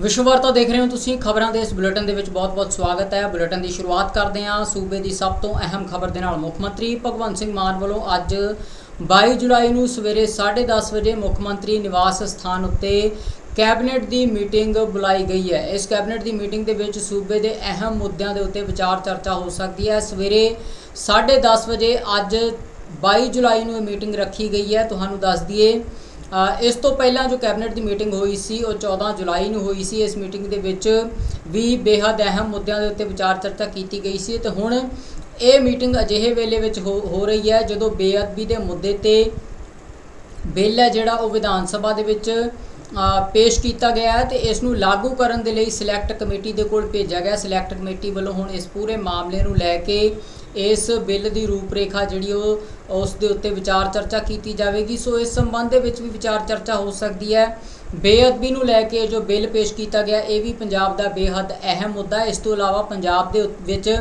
ਵਿਸ਼ਵ ਵਾਰਤਾ ਦੇਖ ਰਹੇ ਹੋ ਤੁਸੀਂ ਖਬਰਾਂ ਦੇ ਇਸ ਬੁਲੇਟਿਨ ਦੇ ਵਿੱਚ ਬਹੁਤ-ਬਹੁਤ ਸਵਾਗਤ ਹੈ। ਬੁਲੇਟਿਨ ਦੀ ਸ਼ੁਰੂਆਤ ਕਰਦੇ ਹਾਂ। ਸੂਬੇ ਦੀ ਸਭ ਤੋਂ ਅਹਿਮ ਖਬਰ ਦੇ ਨਾਲ ਮੁੱਖ ਮੰਤਰੀ ਭਗਵੰਤ ਸਿੰਘ ਮਾਨ ਵੱਲੋਂ ਅੱਜ 22 ਜੁਲਾਈ ਨੂੰ ਸਵੇਰੇ 10:30 ਵਜੇ ਮੁੱਖ ਮੰਤਰੀ ਨਿਵਾਸ ਸਥਾਨ ਉੱਤੇ ਕੈਬਨਿਟ ਦੀ ਮੀਟਿੰਗ ਬੁਲਾਈ ਗਈ ਹੈ। ਇਸ ਕੈਬਨਿਟ ਦੀ ਮੀਟਿੰਗ ਦੇ ਵਿੱਚ ਸੂਬੇ ਦੇ ਅਹਿਮ ਮੁੱਦਿਆਂ ਦੇ ਉੱਤੇ ਵਿਚਾਰ ਚਰਚਾ ਹੋ ਸਕਦੀ ਹੈ। ਸਵੇਰੇ 10:30 ਵਜੇ ਅੱਜ 22 ਜੁਲਾਈ ਨੂੰ ਇਹ ਮੀਟਿੰਗ ਰੱਖੀ ਗਈ ਹੈ। ਤੁਹਾਨੂੰ ਦੱਸ ਦਈਏ ਇਸ ਤੋਂ ਪਹਿਲਾਂ ਜੋ ਕੈਬਨਿਟ ਦੀ ਮੀਟਿੰਗ ਹੋਈ ਸੀ, ਉਹ 14 ਜੁਲਾਈ ਨੂੰ ਹੋਈ ਸੀ। ਇਸ ਮੀਟਿੰਗ ਦੇ ਵਿੱਚ ਵੀ ਬੇहद ਅਹਿਮ ਮੁੱਦਿਆਂ ਦੇ ਉੱਤੇ ਵਿਚਾਰ ਚਰਚਾ ਕੀਤੀ ਗਈ ਸੀ ਤੇ ਹੁਣ ਇਹ ਮੀਟਿੰਗ ਅਜਿਹੇ ਵੇਲੇ ਵਿੱਚ ਹੋ ਰਹੀ ਹੈ ਜਦੋਂ ਬੇਅਦਬੀ ਦੇ ਮੁੱਦੇ ਤੇ ਬਿੱਲ ਹੈ ਜਿਹੜਾ ਉਹ ਵਿਧਾਨ ਸਭਾ ਦੇ ਵਿੱਚ ਪੇਸ਼ ਕੀਤਾ ਗਿਆ ਹੈ ਤੇ ਇਸ ਨੂੰ ਲਾਗੂ ਕਰਨ ਦੇ ਲਈ ਸਿਲੈਕਟ ਕਮੇਟੀ ਦੇ ਕੋਲ ਭੇਜਿਆ ਗਿਆ। ਸਿਲੈਕਟ ਕਮੇਟੀ ਵੱਲੋਂ ਹੁਣ ਇਸ ਪੂਰੇ ਮਾਮਲੇ ਨੂੰ ਲੈ ਕੇ ਇਸ ਬਿੱਲ ਦੀ ਰੂਪਰੇਖਾ ਜਿਹੜੀ ਉਹ, ਉਸ ਦੇ ਉੱਤੇ ਵਿਚਾਰ ਚਰਚਾ ਕੀਤੀ ਜਾਵੇਗੀ। ਸੋ ਇਸ ਸੰਬੰਧ ਦੇ ਵਿੱਚ ਵੀ ਵਿਚਾਰ ਚਰਚਾ ਹੋ ਸਕਦੀ ਹੈ। ਬੇਅਦਬੀ ਨੂੰ ਲੈ ਕੇ ਜੋ ਬਿੱਲ ਪੇਸ਼ ਕੀਤਾ ਗਿਆ, ਇਹ ਵੀ ਪੰਜਾਬ ਦਾ ਬੇਹੱਦ ਅਹਿਮ ਮੁੱਦਾ ਇਸ ਤੋਂ ਇਲਾਵਾ ਪੰਜਾਬ ਦੇ ਵਿੱਚ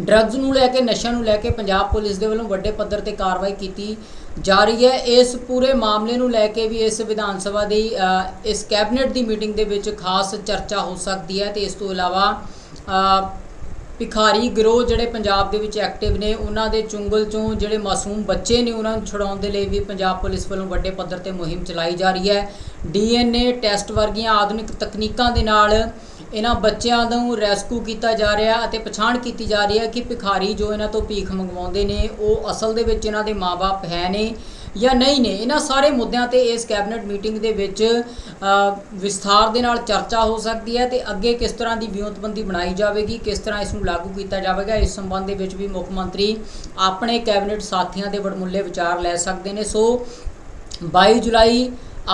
ਡਰੱਗਸ ਨੂੰ ਲੈ ਕੇ, ਨਸ਼ਿਆਂ ਨੂੰ ਲੈ ਕੇ ਪੰਜਾਬ ਪੁਲਿਸ ਦੇ ਵੱਲੋਂ ਵੱਡੇ ਪੱਧਰ ਤੇ ਕਾਰਵਾਈ ਕੀਤੀ ਜਾ ਰਹੀ ਹੈ। ਇਸ ਪੂਰੇ ਮਾਮਲੇ ਨੂੰ ਲੈ ਕੇ ਵੀ ਇਸ ਵਿਧਾਨ ਸਭਾ ਦੀ ਇਸ ਕੈਬਨਿਟ ਦੀ ਮੀਟਿੰਗ ਦੇ ਵਿੱਚ ਖਾਸ ਚਰਚਾ ਹੋ ਸਕਦੀ ਹੈ ਤੇ ਇਸ ਤੋਂ ਇਲਾਵਾ ਭਿਖਾਰੀ ਗਿਰੋਹ ਜਿਹੜੇ ਪੰਜਾਬ ਦੇ ਵਿੱਚ ਐਕਟਿਵ ਨੇ, ਉਹਨਾਂ ਦੇ ਚੁੰਗਲ ਚੋਂ ਜਿਹੜੇ ਮਾਸੂਮ ਬੱਚੇ ਨੇ, ਉਹਨਾਂ ਨੂੰ ਛੁਡਾਉਣ ਦੇ ਲਈ ਵੀ ਪੰਜਾਬ ਪੁਲਿਸ ਵੱਲੋਂ ਵੱਡੇ ਪੱਧਰ ਤੇ ਮੁਹਿੰਮ ਚਲਾਈ ਜਾ ਰਹੀ ਹੈ। ਡੀਐਨਏ ਟੈਸਟ ਵਰਗੀਆਂ ਆਧੁਨਿਕ ਤਕਨੀਕਾਂ ਦੇ ਨਾਲ ਇਹਨਾਂ ਬੱਚਿਆਂ ਨੂੰ ਰੈਸਕਿਊ ਕੀਤਾ ਜਾ ਰਿਹਾ ਅਤੇ ਪਛਾਣ ਕੀਤੀ ਜਾ ਰਹੀ ਹੈ ਕਿ ਭਿਖਾਰੀ ਜੋ ਇਹਨਾਂ ਤੋਂ ਭੀਖ ਮੰਗਵਾਉਂਦੇ ਨੇ, ਉਹ ਅਸਲ ਦੇ ਵਿੱਚ ਇਹਨਾਂ ਦੇ ਮਾਪੇ ਹੈ ਨੇ ਜਾਂ ਨਹੀਂ ਨੇ, ਇਹਨਾਂ ਸਾਰੇ ਮੁੱਦਿਆਂ ਤੇ ਇਸ ਕੈਬਨਿਟ ਮੀਟਿੰਗ ਦੇ ਵਿੱਚ ਵਿਸਥਾਰ ਦੇ ਨਾਲ ਚਰਚਾ ਹੋ ਸਕਦੀ ਹੈ ਤੇ ਅੱਗੇ ਕਿਸ ਤਰ੍ਹਾਂ ਦੀ ਵਿਉਂਤਬੰਦੀ ਬਣਾਈ ਜਾਵੇਗੀ, ਕਿਸ ਤਰ੍ਹਾਂ ਇਸ ਨੂੰ ਲਾਗੂ ਕੀਤਾ ਜਾਵੇਗਾ, ਇਸ ਸੰਬੰਧ ਦੇ ਵਿੱਚ ਵੀ ਮੁੱਖ ਮੰਤਰੀ ਆਪਣੇ ਕੈਬਨਿਟ ਸਾਥੀਆਂ ਦੇ ਵਡਮੁੱਲੇ ਵਿਚਾਰ ਲੈ ਸਕਦੇ ਨੇ। ਸੋ 22 ਜੁਲਾਈ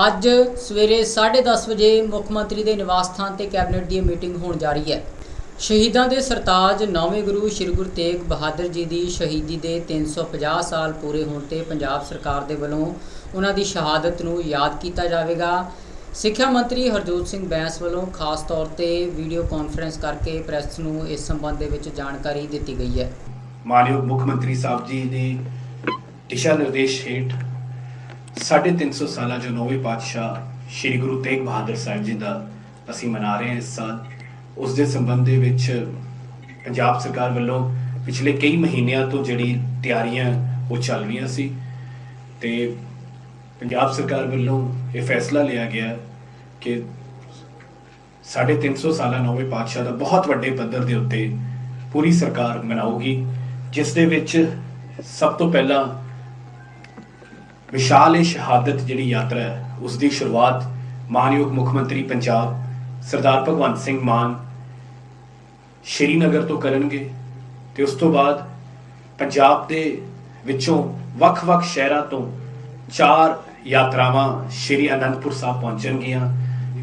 ਅੱਜ ਸਵੇਰੇ 10:30 ਵਜੇ ਮੁੱਖ ਮੰਤਰੀ ਦੇ ਨਿਵਾਸ ਸਥਾਨ ਤੇ ਕੈਬਨਿਟ ਦੀ ਇਹ ਮੀਟਿੰਗ ਹੋਣ ਜਾ ਰਹੀ ਹੈ। ਸ਼ਹੀਦਾਂ ਦੇ ਸਰਤਾਜ ਨੌਵੇਂ ਗੁਰੂ ਸ੍ਰੀ ਗੁਰੂ ਤੇਗ ਬਹਾਦਰ ਜੀ ਦੀ ਸ਼ਹੀਦੀ ਦੇ 350 ਸਾਲ ਪੂਰੇ ਹੋਣ ਤੇ ਪੰਜਾਬ ਸਰਕਾਰ ਦੇ ਵੱਲੋਂ ਉਹਨਾਂ ਦੀ ਸ਼ਹਾਦਤ ਨੂੰ ਯਾਦ ਕੀਤਾ ਜਾਵੇਗਾ। ਸਿੱਖਿਆ ਮੰਤਰੀ ਹਰਜੋਤ ਸਿੰਘ ਬੈਂਸ ਵੱਲੋਂ ਖਾਸ ਤੌਰ ਤੇ ਵੀਡੀਓ ਕਾਨਫਰੰਸ ਕਰਕੇ ਪ੍ਰੈਸ ਨੂੰ ਇਸ ਸੰਬੰਧ ਦੇ ਵਿੱਚ ਜਾਣਕਾਰੀ ਦਿੱਤੀ ਗਈ ਹੈ। ਮਾਨਯੋਗ ਮੁੱਖ ਮੰਤਰੀ ਸਾਹਿਬ ਜੀ ਦੇ ਦਿਸ਼ਾ ਨਿਰਦੇਸ਼ ਹੇਠ 350 ਸਾਲਾਂ ਜੋ ਨੌਵੇਂ ਪਾਤਸ਼ਾਹ ਸ੍ਰੀ ਗੁਰੂ ਤੇਗ ਬਹਾਦਰ ਸਾਹਿਬ ਜੀ ਦਾ ਅਸੀਂ ਮਨਾ ਰਹੇ ਹਾਂ ਇਸ ਸਾਲ। ਉਸ ਦੇ ਸੰਬੰਧ ਦੇ ਵਿੱਚ ਪੰਜਾਬ ਸਰਕਾਰ ਵੱਲੋਂ ਪਿਛਲੇ ਕਈ ਮਹੀਨਿਆਂ ਤੋਂ ਜਿਹੜੀ ਤਿਆਰੀਆਂ ਉਹ ਚੱਲ ਰਹੀਆਂ ਸੀ ਤੇ ਪੰਜਾਬ ਸਰਕਾਰ ਵੱਲੋਂ ਇਹ ਫੈਸਲਾ ਲਿਆ ਗਿਆ ਕਿ 350 ਸਾਲਾ ਨੌਵੇਂ ਪਾਤਸ਼ਾਹ ਦਾ ਬਹੁਤ ਵੱਡੇ ਪੱਧਰ ਦੇ ਉੱਤੇ ਪੂਰੀ ਸਰਕਾਰ ਮਨਾਊਗੀ, ਜਿਸ ਦੇ ਵਿੱਚ ਸਭ ਤੋਂ ਪਹਿਲਾਂ ਵਿਸ਼ਾਲ ਇਹ ਸ਼ਹਾਦਤ ਜਿਹੜੀ ਯਾਤਰਾ ਹੈ, ਉਸ ਦੀ ਸ਼ੁਰੂਆਤ ਮਾਨਯੋਗ ਮੁੱਖ ਮੰਤਰੀ ਪੰਜਾਬ ਸਰਦਾਰ ਭਗਵੰਤ ਸਿੰਘ ਮਾਨ ਸ਼੍ਰੀਨਗਰ ਤੋਂ ਕਰਨਗੇ ਤੇ ਉਸ ਤੋਂ ਬਾਅਦ ਪੰਜਾਬ ਦੇ ਵਿੱਚੋਂ ਵੱਖ-ਵੱਖ ਸ਼ਹਿਰਾਂ ਤੋਂ ਚਾਰ ਯਾਤਰਾਵਾਂ ਸ਼੍ਰੀ ਅਨੰਦਪੁਰ ਸਾਹਿਬ ਪਹੁੰਚਣਗੀਆਂ।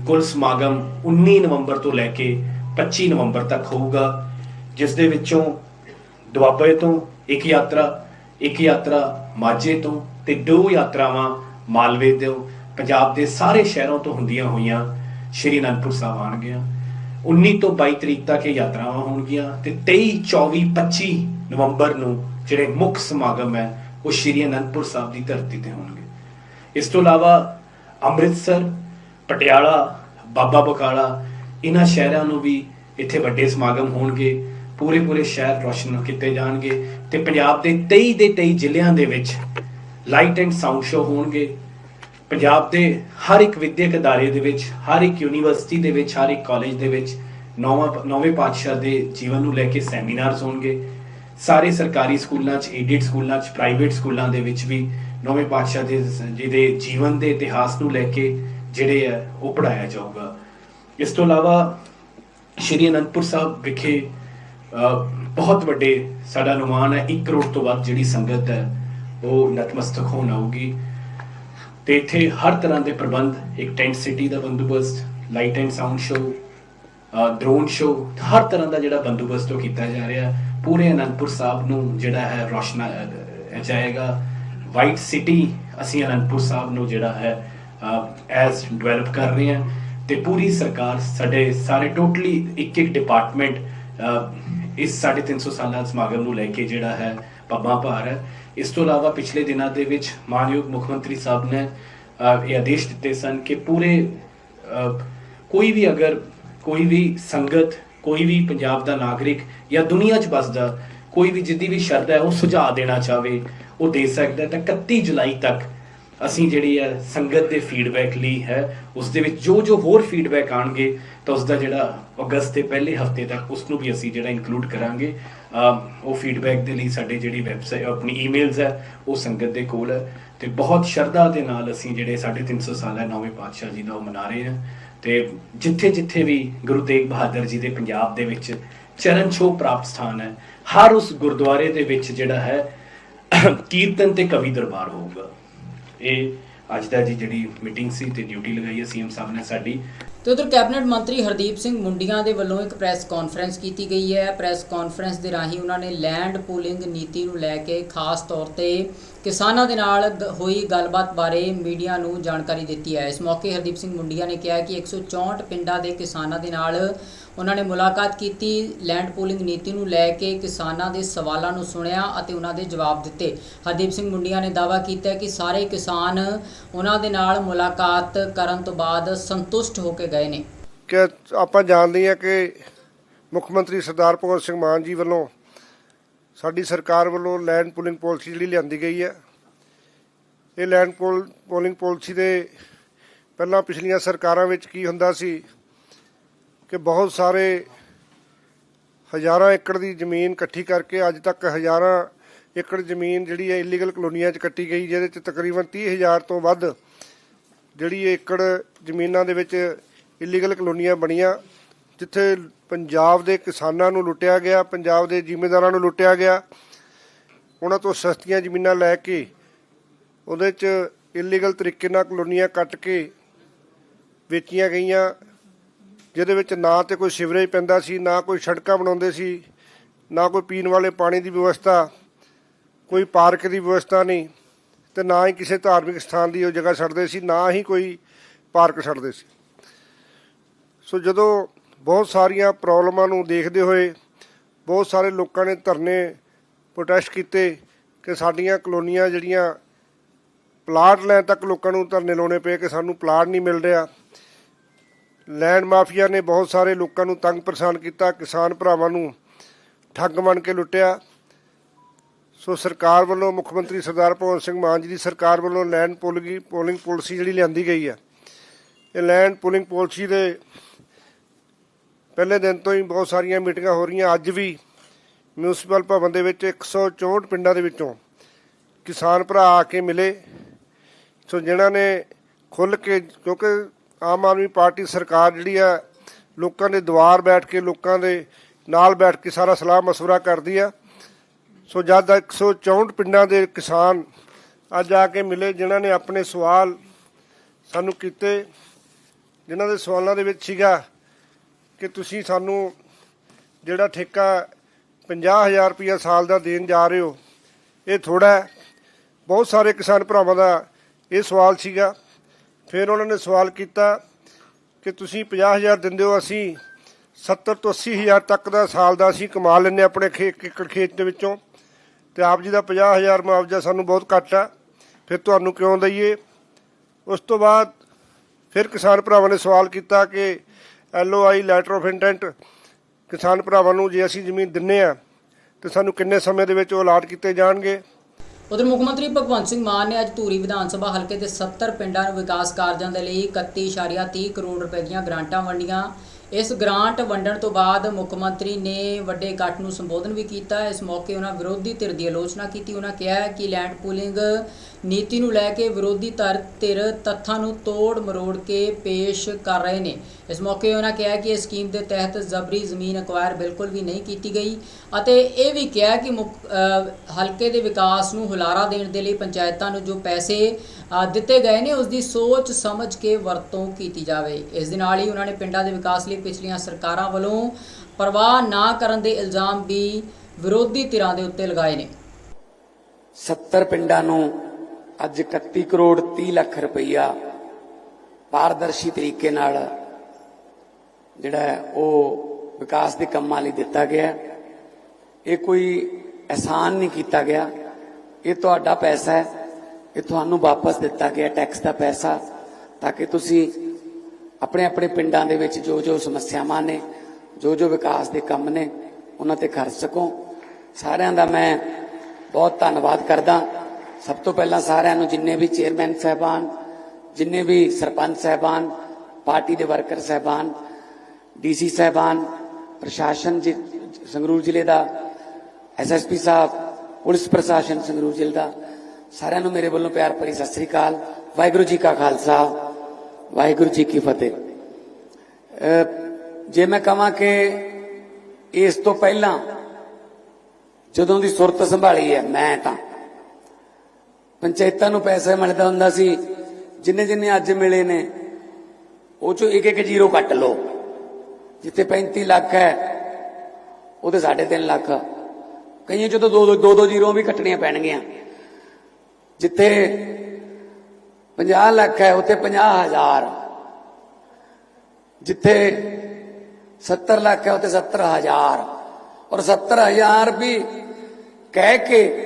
ਕੁੱਲ ਸਮਾਗਮ 19 ਨਵੰਬਰ ਤੋਂ ਲੈ ਕੇ 25 ਨਵੰਬਰ ਤੱਕ ਹੋਊਗਾ, ਜਿਸ ਦੇ ਵਿੱਚੋਂ ਦੁਆਬੇ ਤੋਂ ਇੱਕ ਯਾਤਰਾ ਇੱਕ ਯਾਤਰਾ ਮਾਝੇ ਤੋਂ ਤੇ ਦੋ ਯਾਤਰਾਵਾਂ ਮਾਲਵੇ ਤੋਂ ਪੰਜਾਬ ਦੇ ਸਾਰੇ ਸ਼ਹਿਰਾਂ ਤੋਂ ਹੁੰਦੀਆਂ ਹੋਈਆਂ ਸ਼੍ਰੀ ਅਨੰਦਪੁਰ ਸਾਹਿਬ ਆਉਣਗੀਆਂ। 19 ਤੋਂ 22 ਤਰੀਕ ਤੱਕ ਇਹ ਯਾਤਰਾਵਾਂ ਹੋਣਗੀਆਂ ਤੇ 23 24 25 ਨਵੰਬਰ ਨੂੰ ਜਿਹੜੇ ਮੁੱਖ ਸਮਾਗਮ ਹੈ, ਉਹ ਸ਼੍ਰੀ ਅਨੰਦਪੁਰ ਸਾਹਿਬ ਦੀ ਧਰਤੀ ਤੇ ਹੋਣਗੇ। ਇਸ ਤੋਂ ਇਲਾਵਾ ਅੰਮ੍ਰਿਤਸਰ, ਪਟਿਆਲਾ, ਬਾਬਾ ਬਕਾਲਾ ਇਹਨਾਂ ਸ਼ਹਿਰਾਂ ਨੂੰ ਵੀ ਇੱਥੇ ਵੱਡੇ ਸਮਾਗਮ ਹੋਣਗੇ। ਪੂਰੇ ਪੂਰੇ ਸ਼ਹਿਰ ਰੌਸ਼ਨ ਕੀਤੇ ਜਾਣਗੇ ਤੇ ਪੰਜਾਬ ਦੇ 23 ਦੇ 23 ਜ਼ਿਲ੍ਹਿਆਂ ਦੇ ਵਿੱਚ ਲਾਈਟ ਐਂਡ ਸਾਊਂਡ ਸ਼ੋ ਹੋਣਗੇ। ਪੰਜਾਬ ਦੇ ਹਰ ਇੱਕ ਵਿਦਿਅਕ ਅਦਾਰੇ ਦੇ ਵਿੱਚ, ਹਰ ਇੱਕ ਯੂਨੀਵਰਸਿਟੀ ਦੇ ਵਿੱਚ, ਹਰ ਇੱਕ ਕਾਲਜ ਦੇ ਵਿੱਚ ਨੌਵਾਂ, ਨੌਵੇਂ ਪਾਤਸ਼ਾਹ ਦੇ ਜੀਵਨ ਨੂੰ ਲੈ ਕੇ ਸੈਮੀਨਾਰਸ ਹੋਣਗੇ। ਸਾਰੇ ਸਰਕਾਰੀ ਸਕੂਲਾਂ 'ਚ ਏਡਿਡ ਸਕੂਲਾਂ 'ਚ ਪ੍ਰਾਈਵੇਟ ਸਕੂਲਾਂ ਦੇ ਵਿੱਚ ਵੀ ਨੌਵੇਂ ਪਾਤਸ਼ਾਹ ਦੇ ਜਿਹਦੇ ਜੀਵਨ ਦੇ ਇਤਿਹਾਸ ਨੂੰ ਲੈ ਕੇ ਜਿਹੜੇ ਆ, ਉਹ ਪੜਾਇਆ ਜਾਊਗਾ। ਇਸ ਤੋਂ ਇਲਾਵਾ ਸ਼੍ਰੀ ਅਨੰਦਪੁਰ ਸਾਹਿਬ ਵਿਖੇ ਬਹੁਤ ਵੱਡੇ ਸਾਡਾ ਅਨੁਮਾਨ ਹੈ 1 ਕਰੋੜ ਤੋਂ ਵੱਧ ਜਿਹੜੀ ਸੰਗਤ ਹੈ, ਉਹ ਨਤਮਸਤਕ ਹੋਣ ਆਊਗੀ। ਤੇ ਇੱਥੇ ਹਰ ਤਰ੍ਹਾਂ ਦੇ ਪ੍ਰਬੰਧ, ਇੱਕ ਟੈਂਟ ਸਿਟੀ ਦਾ ਬੰਦੋਬਸਤ light and sound show drone show ਹਰ ਤਰ੍ਹਾਂ ਦਾ ਜਿਹੜਾ ਬੰਦੋਬਸਤ ਉਹ ਕੀਤਾ ਜਾ ਰਿਹਾ। ਪੂਰੇ ਅਨੰਦਪੁਰ ਸਾਹਿਬ ਨੂੰ ਜਿਹੜਾ ਹੈ ਰੋਸ਼ਨਾ ਜਾਏਗਾ ਵਾਈਟ ਸਿਟੀ ਅਸੀਂ ਅਨੰਦਪੁਰ ਸਾਹਿਬ ਨੂੰ ਜਿਹੜਾ ਹੈ ਐਸ ਡਿਵੈਲਪ ਕਰ ਰਹੇ ਹਾਂ ਤੇ ਪੂਰੀ ਸਰਕਾਰ ਸਾਡੇ ਸਾਰੇ ਟੋਟਲੀ ਇੱਕ ਇੱਕ ਡਿਪਾਰਟਮੈਂਟ ਇਸ 350 ਸਾਲਾਂ ਸਮਾਗਮ ਨੂੰ ਲੈ ਕੇ ਜਿਹੜਾ ਹੈ ਪੱਬਾਂ ਭਾਰ ਹੈ। ਇਸ ਤੋਂ ਇਲਾਵਾ ਪਿਛਲੇ ਦਿਨਾਂ ਦੇ ਵਿੱਚ ਮਾਨਯੋਗ ਮੁੱਖ ਮੰਤਰੀ ਸਾਹਿਬ ਨੇ ਇਹ ਆਦੇਸ਼ ਦਿੱਤੇ ਸਨ ਕਿ ਪੂਰੇ ਕੋਈ ਵੀ ਅਗਰ ਕੋਈ ਵੀ ਸੰਗਤ, ਕੋਈ ਵੀ ਪੰਜਾਬ ਦਾ ਨਾਗਰਿਕ ਜਾਂ ਦੁਨੀਆ 'ਚ ਵੱਸਦਾ, ਕੋਈ ਵੀ ਜਿੱਦੀ ਵੀ ਸ਼ਰਧਾ ਹੈ, ਉਹ ਸੁਝਾਅ ਦੇਣਾ ਚਾਹਵੇ, ਉਹ ਦੇ ਸਕਦਾ ਤਾਂ 31 ਜੁਲਾਈ ਤੱਕ ਅਸੀਂ ਜਿਹੜੀ ਹੈ ਸੰਗਤ ਦੇ ਫੀਡਬੈਕ ਲਈ ਹੈ, ਉਸ ਦੇ ਵਿੱਚ ਜੋ ਜੋ ਹੋਰ ਫੀਡਬੈਕ ਆਣਗੇ, ਤਾਂ ਉਸ ਦਾ ਜਿਹੜਾ ਅਗਸਤ ਦੇ ਪਹਿਲੇ ਹਫ਼ਤੇ ਤੱਕ ਉਸ ਨੂੰ ਵੀ ਅਸੀਂ ਜਿਹੜਾ ਇਨਕਲੂਡ ਕਰਾਂਗੇ। ਉਹ ਫੀਡਬੈਕ ਦੇ ਲਈ ਸਾਡੇ ਜਿਹੜੀ ਵੈਬਸਾਈਟ ਆਪਣੀ ਈਮੇਲਸ ਹੈ, ਉਹ ਸੰਗਤ ਦੇ ਕੋਲ ਹੈ। ਤੇ ਬਹੁਤ ਸ਼ਰਧਾ ਦੇ ਨਾਲ ਅਸੀਂ ਜਿਹੜੇ 350 ਹੈ, ਨੌਵੇਂ ਪਾਤਸ਼ਾਹ ਜੀ ਦਾ ਉਹ ਮਨਾ ਰਹੇ ਹਾਂ। ਤੇ ਜਿੱਥੇ ਜਿੱਥੇ ਵੀ ਗੁਰੂ ਤੇਗ ਬਹਾਦਰ ਜੀ ਦੇ ਪੰਜਾਬ ਦੇ ਵਿੱਚ ਚਰਨ ਛੋਹ ਪ੍ਰਾਪਤ ਸਥਾਨ ਹੈ, ਹਰ ਉਸ ਗੁਰਦੁਆਰੇ ਦੇ ਵਿੱਚ ਜਿਹੜਾ ਹੈ, ਕੀਰਤਨ ਤੇ ਕਵੀ ਦਰਬਾਰ ਹੋਊਗਾ। ਇਹ ਅੱਜ ਦਾ ਜੀ ਜਿਹੜੀ ਮੀਟਿੰਗ ਸੀ ਤੇ ਡਿਊਟੀ ਲਗਾਈ ਹੈ ਸੀਐਮ ਸਾਹਿਬ ਨੇ ਸਾਡੀ। ਤੇ ਉਧਰ ਕੈਬਨਿਟ ਮੰਤਰੀ ਹਰਦੀਪ ਸਿੰਘ ਮੁੰਡੀਆਂ ਦੇ ਵੱਲੋਂ ਇੱਕ ਪ੍ਰੈਸ ਕਾਨਫਰੰਸ ਕੀਤੀ ਗਈ ਹੈ। ਪ੍ਰੈਸ ਕਾਨਫਰੰਸ ਦੇ ਰਾਹੀਂ ਉਹਨਾਂ ਨੇ ਲੈਂਡ ਪੂਲਿੰਗ ਨੀਤੀ ਨੂੰ ਲੈ ਕੇ ਖਾਸ ਤੌਰ ਤੇ ਕਿਸਾਨਾਂ ਦੇ ਨਾਲ ਹੋਈ ਗੱਲਬਾਤ ਬਾਰੇ ਮੀਡੀਆ ਨੂੰ ਜਾਣਕਾਰੀ ਦਿੱਤੀ ਹੈ। ਇਸ ਮੌਕੇ ਹਰਦੀਪ ਸਿੰਘ ਮੁੰਡੀਆਂ ਨੇ ਕਿਹਾ ਕਿ 164 ਪਿੰਡਾਂ ਦੇ ਕਿਸਾਨਾਂ ਦੇ ਨਾਲ ਉਹਨਾਂ ਨੇ ਮੁਲਾਕਾਤ ਕੀਤੀ ਲੈਂਡ ਪੂਲਿੰਗ ਨੀਤੀ ਨੂੰ ਲੈ ਕੇ ਕਿਸਾਨਾਂ ਦੇ ਸਵਾਲਾਂ ਨੂੰ ਸੁਣਿਆ ਅਤੇ ਉਹਨਾਂ ਦੇ ਜਵਾਬ ਦਿੱਤੇ। ਹਰਦੀਪ ਸਿੰਘ ਮੁੰਡੀਆਂ ਨੇ ਦਾਅਵਾ ਕੀਤਾ ਕਿ ਸਾਰੇ ਕਿਸਾਨ ਉਹਨਾਂ ਦੇ ਨਾਲ ਮੁਲਾਕਾਤ ਕਰਨ ਤੋਂ ਬਾਅਦ ਸੰਤੁਸ਼ਟ ਹੋ ਕੇ ਗਏ ਨੇ। ਕਿ ਆਪਾਂ ਜਾਣਦੇ ਹਾਂ ਕਿ ਮੁੱਖ ਮੰਤਰੀ ਸਰਦਾਰ ਭਗਵੰਤ ਸਿੰਘ ਮਾਨ ਜੀ ਵੱਲੋਂ ਸਾਡੀ ਸਰਕਾਰ ਵੱਲੋਂ ਲੈਂਡ ਪੂਲਿੰਗ ਪਾਲਿਸੀ ਜਿਹੜੀ ਲਿਆਂਦੀ ਗਈ ਹੈ, ਇਹ ਲੈਂਡ ਪੂਲ ਪੂਲਿੰਗ ਪਾਲਿਸੀ ਦੇ ਪਹਿਲਾਂ ਪਿਛਲੀਆਂ ਸਰਕਾਰਾਂ ਵਿੱਚ ਕੀ ਹੁੰਦਾ ਸੀ ਕਿ ਬਹੁਤ ਸਾਰੇ ਹਜ਼ਾਰਾਂ ਏਕੜ ਦੀ ਜ਼ਮੀਨ ਇਕੱਠੀ ਕਰਕੇ ਅੱਜ ਤੱਕ ਹਜ਼ਾਰਾਂ ਏਕੜ ਜ਼ਮੀਨ ਜਿਹੜੀ ਹੈ ਇਲੀਗਲ ਕਲੋਨੀਆਂ 'ਚ ਕੱਟੀ ਗਈ, ਜਿਹਦੇ 'ਚ ਤਕਰੀਬਨ 30000 ਤੋਂ ਵੱਧ ਜਿਹੜੀ ਏਕੜ ਜ਼ਮੀਨਾਂ ਦੇ ਵਿੱਚ ਇਲੀਗਲ ਕਲੋਨੀਆਂ ਬਣੀਆਂ, ਜਿੱਥੇ ਪੰਜਾਬ ਦੇ ਕਿਸਾਨਾਂ ਨੂੰ ਲੁੱਟਿਆ ਗਿਆ, ਪੰਜਾਬ ਦੇ ਜ਼ਿਮੀਂਦਾਰਾਂ ਨੂੰ ਲੁੱਟਿਆ ਗਿਆ। ਉਹਨਾਂ ਤੋਂ ਸਸਤੀਆਂ ਜ਼ਮੀਨਾਂ ਲੈ ਕੇ ਉਹਦੇ 'ਚ ਇਲੀਗਲ ਤਰੀਕੇ ਨਾਲ ਕਲੋਨੀਆਂ ਕੱਟ ਕੇ ਵੇਚੀਆਂ ਗਈਆਂ। ਜਿਹਦੇ ਵਿੱਚ ਨਾ ਤੇ ਕੋਈ ਸਿਵਰੇਜ ਪੈਂਦਾ ਸੀ, ਨਾ ਕੋਈ ਸੜਕਾਂ ਬਣਾਉਂਦੇ ਸੀ, ਨਾ ਕੋਈ ਪੀਣ ਵਾਲੇ ਪਾਣੀ ਦੀ ਵਿਵਸਥਾ, ਕੋਈ ਪਾਰਕ ਦੀ ਵਿਵਸਥਾ ਨਹੀਂ, ਤੇ ਨਾ ਹੀ ਕਿਸੇ ਧਾਰਮਿਕ ਸਥਾਨ ਦੀ ਉਹ ਜਗ੍ਹਾ ਛੱਡਦੇ ਸੀ, ਨਾ ਹੀ ਕੋਈ ਪਾਰਕ ਛੱਡਦੇ ਸੀ। ਸੋ ਜਦੋਂ ਬਹੁਤ ਸਾਰੀਆਂ ਪ੍ਰੋਬਲਮਾਂ ਨੂੰ ਦੇਖਦੇ ਹੋਏ, ਬਹੁਤ ਸਾਰੇ ਲੋਕਾਂ ਨੇ ਧਰਨੇ ਪ੍ਰੋਟੈਸਟ ਕੀਤੇ ਕਿ ਸਾਡੀਆਂ ਕਲੋਨੀਆਂ ਜਿਹੜੀਆਂ ਪਲਾਟ ਲੈਣ ਤੱਕ ਲੋਕਾਂ ਨੂੰ ਧਰਨੇ ਲਾਉਣੇ ਪਏ, ਕਿ ਸਾਨੂੰ ਪਲਾਟ ਨਹੀਂ ਮਿਲ ਰਿਹਾ। ਲੈਂਡ ਮਾਫੀਆ ਨੇ ਬਹੁਤ ਸਾਰੇ ਲੋਕਾਂ ਨੂੰ ਤੰਗ ਪਰੇਸ਼ਾਨ ਕੀਤਾ, ਕਿਸਾਨ ਭਰਾਵਾਂ ਨੂੰ ਠੱਗ ਬਣ ਕੇ ਲੁੱਟਿਆ। ਸੋ ਸਰਕਾਰ ਵੱਲੋਂ ਮੁੱਖ ਮੰਤਰੀ ਸਰਦਾਰ ਭਗਵੰਤ ਸਿੰਘ ਮਾਨ ਜੀ ਦੀ ਸਰਕਾਰ ਵੱਲੋਂ ਲੈਂਡ ਪੋਲਿੰਗ ਪੋਲਿੰਗ ਪਾਲਿਸੀ ਜਿਹੜੀ ਲਿਆਂਦੀ ਗਈ ਹੈ। ਇਹ ਲੈਂਡ ਪੋਲਿੰਗ ਪਾਲਿਸੀ ਦੇ ਪਹਿਲੇ ਦਿਨ ਤੋਂ ਹੀ ਬਹੁਤ ਸਾਰੀਆਂ ਮੀਟਿੰਗਾਂ ਹੋ ਰਹੀਆਂ। ਅੱਜ ਵੀ ਮਿਊਨਿਸਪਲ ਭਵਨ ਦੇ ਵਿੱਚ 164 ਪਿੰਡਾਂ ਦੇ ਵਿੱਚੋਂ ਕਿਸਾਨ ਭਰਾ ਆ ਕੇ ਮਿਲੇ। ਸੋ ਜਿਨ੍ਹਾਂ ਨੇ ਖੁੱਲ ਕੇ, ਕਿਉਂਕਿ ਆਮ ਆਦਮੀ ਪਾਰਟੀ ਸਰਕਾਰ ਜਿਹੜੀ ਆ, ਲੋਕਾਂ ਦੇ ਦੁਆਰ ਬੈਠ ਕੇ, ਲੋਕਾਂ ਦੇ ਨਾਲ ਬੈਠ ਕੇ ਸਾਰਾ ਸਲਾਹ ਮਸ਼ਵਰਾ ਕਰਦੀ ਆ। ਸੋ ਜਦ 164 ਪਿੰਡਾਂ ਦੇ ਕਿਸਾਨ ਅੱਜ ਆ ਕੇ ਮਿਲੇ, ਜਿਨ੍ਹਾਂ ਨੇ ਆਪਣੇ ਸਵਾਲ ਸਾਨੂੰ ਕੀਤੇ, ਜਿਨ੍ਹਾਂ ਦੇ ਸਵਾਲਾਂ ਦੇ ਵਿੱਚ ਸੀਗਾ ਕਿ ਤੁਸੀਂ ਸਾਨੂੰ ਜਿਹੜਾ ਠੇਕਾ 50000 ਰੁਪਇਆ ਸਾਲ ਦਾ ਦੇਣ ਜਾ ਰਹੇ ਹੋ, ਇਹ ਥੋੜਾ ਬਹੁਤ ਸਾਰੇ ਕਿਸਾਨ ਭਰਾਵਾਂ ਦਾ ਇਹ ਸਵਾਲ ਸੀਗਾ। ਫਿਰ ਉਹਨਾਂ ਨੇ ਸਵਾਲ ਕੀਤਾ ਕਿ ਤੁਸੀਂ 50000 ਦਿੰਦੇ ਹੋ, ਅਸੀਂ 70 ਤੋਂ 80000 ਤੱਕ ਦਾ ਸਾਲ ਦਾ ਅਸੀਂ ਕਮਾ ਲੈਂਦੇ ਹਾਂ ਆਪਣੇ ਖੇਤ ਏਕੜ ਖੇਤ ਦੇ ਵਿੱਚੋਂ। ਤੇ ਆਪ ਜੀ ਦਾ 50000 ਮੁਆਵਜ਼ਾ ਸਾਨੂੰ ਬਹੁਤ ਘੱਟ ਆ। ਫਿਰ ਤੁਹਾਨੂੰ ਕਿਉਂ ਦਈਏ? ਉਸ ਤੋਂ ਬਾਅਦ ਫਿਰ ਕਿਸਾਨ ਭਰਾਵਾਂ ਨੇ ਸਵਾਲ ਕੀਤਾ ਕਿ ਐਲਓਆਈ ਲੈਟਰ ਆਫ ਇੰਟੈਂਟ, ਕਿਸਾਨ ਭਰਾਵਾਂ ਨੂੰ ਜੇ ਅਸੀਂ ਜ਼ਮੀਨ ਦਿੰਨੇ ਆ, ਤੇ ਸਾਨੂੰ ਕਿੰਨੇ ਸਮੇਂ ਦੇ ਵਿੱਚ ਉਹ ਅਲਾਟ ਕੀਤੇ ਜਾਣਗੇ? ਉਧਰ ਮੁੱਖ ਮੰਤਰੀ ਭਗਵੰਤ ਸਿੰਘ ਮਾਨ ਨੇ ਅੱਜ ਧੂਰੀ ਵਿਧਾਨ ਸਭਾ ਹਲਕੇ ਦੇ 70 ਪਿੰਡਾਂ ਨੂੰ ਵਿਕਾਸ ਕਾਰਜਾਂ ਦੇ ਲਈ 31.30 ਕਰੋੜ ਰੁਪਏ ਦੀਆਂ ਗ੍ਰਾਂਟਾਂ ਵੰਡੀਆਂ। ਇਸ ਗ੍ਰਾਂਟ ਵੰਡਣ ਤੋਂ ਬਾਅਦ ਮੁੱਖ ਮੰਤਰੀ ਨੇ ਵੱਡੇ ਇਕੱਠ ਨੂੰ ਸੰਬੋਧਨ ਵੀ ਕੀਤਾ। ਇਸ ਮੌਕੇ ਉਹਨਾਂ ਵਿਰੋਧੀ ਧਿਰ ਦੀ ਆਲੋਚਨਾ ਕੀਤੀ। ਉਹਨਾਂ ਕਿਹਾ ਕਿ ਲੈਂਡ ਪੂਲਿੰਗ ਨੀਤੀ ਨੂੰ ਲੈ ਕੇ ਵਿਰੋਧੀ ਧਿਰ ਧਿਰ ਤੱਥਾਂ ਨੂੰ ਤੋੜ ਮਰੋੜ ਕੇ ਪੇਸ਼ ਕਰ ਰਹੇ ਨੇ। ਇਸ ਮੌਕੇ ਉਹਨਾਂ ਕਿਹਾ ਕਿ ਇਸ ਸਕੀਮ ਦੇ ਤਹਿਤ ਜ਼ਬਰੀ ਜ਼ਮੀਨ ਅਕਵਾਇਰ ਬਿਲਕੁਲ ਵੀ ਨਹੀਂ ਕੀਤੀ ਗਈ ਅਤੇ ਇਹ ਵੀ ਕਿਹਾ ਕਿ ਮੁੱਖ- ਹਲਕੇ ਦੇ ਵਿਕਾਸ ਨੂੰ ਹੁਲਾਰਾ ਦੇਣ ਦੇ ਲਈ ਪੰਚਾਇਤਾਂ ਨੂੰ ਜੋ ਪੈਸੇ ਦਿੱਤੇ ਗਏ ਨੇ ਉਸ ਦੀ ਸੋਚ ਸਮਝ ਕੇ ਵਰਤੋਂ ਕੀਤੀ ਜਾਵੇ। ਇਸ ਦੇ ਨਾਲ ਹੀ ਉਹਨਾਂ ਨੇ ਪਿੰਡਾਂ ਦੇ ਵਿਕਾਸ ਲਈ ਪਿਛਲੀਆਂ ਸਰਕਾਰਾਂ ਵੱਲੋਂ ਪਰਵਾਹ ਨਾ ਕਰਨ ਦੇ ਇਲਜ਼ਾਮ ਵੀ ਵਿਰੋਧੀ ਧਿਰਾਂ ਦੇ ਉੱਤੇ ਲਗਾਏ ਨੇ। 70 ਪਿੰਡਾਂ ਨੂੰ ਅੱਜ 31 ਕਰੋੜ 30 ਲੱਖ ਰੁਪਈਆ ਪਾਰਦਰਸ਼ੀ ਤਰੀਕੇ ਨਾਲ ਜਿਹੜਾ ਉਹ ਵਿਕਾਸ ਦੇ ਕੰਮਾਂ ਲਈ ਦਿੱਤਾ ਗਿਆ ਇਹ ਕੋਈ ਅਹਿਸਾਨ ਨਹੀਂ ਕੀਤਾ ਗਿਆ। ਇਹ ਤੁਹਾਡਾ ਪੈਸਾ ਹੈ। ਇਹ ਤੁਹਾਨੂੰ ਵਾਪਸ ਦਿੱਤਾ ਗਿਆ ਟੈਕਸ ਦਾ ਪੈਸਾ ਤਾਂ ਕਿ ਤੁਸੀਂ ਆਪਣੇ ਆਪਣੇ ਪਿੰਡਾਂ ਦੇ ਵਿੱਚ ਜੋ ਜੋ ਸਮੱਸਿਆਵਾਂ ਨੇ, ਜੋ ਜੋ ਵਿਕਾਸ ਦੇ ਕੰਮ ਨੇ, ਉਹਨਾਂ ਤੇ ਖਰਚ ਸਕੋ। ਸਾਰਿਆਂ ਦਾ ਮੈਂ ਬਹੁਤ ਧੰਨਵਾਦ ਕਰਦਾ। ਸਭ ਤੋਂ ਪਹਿਲਾਂ ਸਾਰਿਆਂ ਨੂੰ ਜਿੰਨੇ ਵੀ ਚੇਅਰਮੈਨ ਸਹਿਬਾਨ, ਜਿੰਨੇ ਵੀ ਸਰਪੰਚ ਸਹਿਬਾਨ, ਪਾਰਟੀ ਦੇ ਵਰਕਰ ਸਹਿਬਾਨ, ਡੀਸੀ ਸਹਿਬਾਨ, ਪ੍ਰਸ਼ਾਸਨ ਜੀ, ਸੰਗਰੂਰ ਜ਼ਿਲ੍ਹੇ ਦਾ ਐਸਐਸਪੀ ਸਾਹਿਬ, ਪੁਲਿਸ ਪ੍ਰਸ਼ਾਸਨ ਸੰਗਰੂਰ ਜ਼ਿਲ੍ਹੇ ਦਾ, ਸਾਰਿਆਂ ਨੂੰ ਮੇਰੇ ਵੱਲੋਂ ਪਿਆਰ ਭਰੀ ਸਤਿ ਸ੍ਰੀ ਅਕਾਲ। ਵਾਹਿਗੁਰੂ ਜੀ ਕਾ ਖਾਲਸਾ, ਵਾਹਿਗੁਰੂ ਜੀ ਕੀ ਫਤਿਹ। ਜੇ ਮੈਂ ਕਹਾਂ ਕਿ ਇਸ ਤੋਂ ਪਹਿਲਾਂ ਜਦੋਂ ਦੀ ਸੁਰਤ ਸੰਭਾਲੀ ਹੈ, ਮੈਂ ਤਾਂ ਪੰਚਾਇਤਾਂ ਨੂੰ ਪੈਸਾ ਮਿਲਦਾ ਹੁੰਦਾ ਸੀ। ਜਿੰਨੇ ਜਿੰਨੇ ਅੱਜ ਮਿਲੇ ਨੇ, ਉਹ ਚੋਂ ਇੱਕ ਇੱਕ ਜ਼ੀਰੋ ਕੱਟ ਲਓ। ਜਿੱਥੇ 35 ਲੱਖ ਹੈ ਉਹਦੇ 3.5 ਲੱਖ। ਕਈਆਂ ਚੋਂ ਤਾਂ ਦੋ ਦੋ ਦੋ ਦੋ ਜ਼ੀਰੋ ਵੀ ਕੱਟਣੀਆਂ ਪੈਣਗੀਆਂ। ਜਿੱਥੇ 50 ਲੱਖ ਹੈ, ਉੱਥੇ 50 ਹਜ਼ਾਰ। ਜਿੱਥੇ 70 ਲੱਖ ਹੈ, ਉੱਥੇ 70 ਹਜ਼ਾਰ। ਔਰ 70 ਹਜ਼ਾਰ ਵੀ ਕਹਿ ਕੇ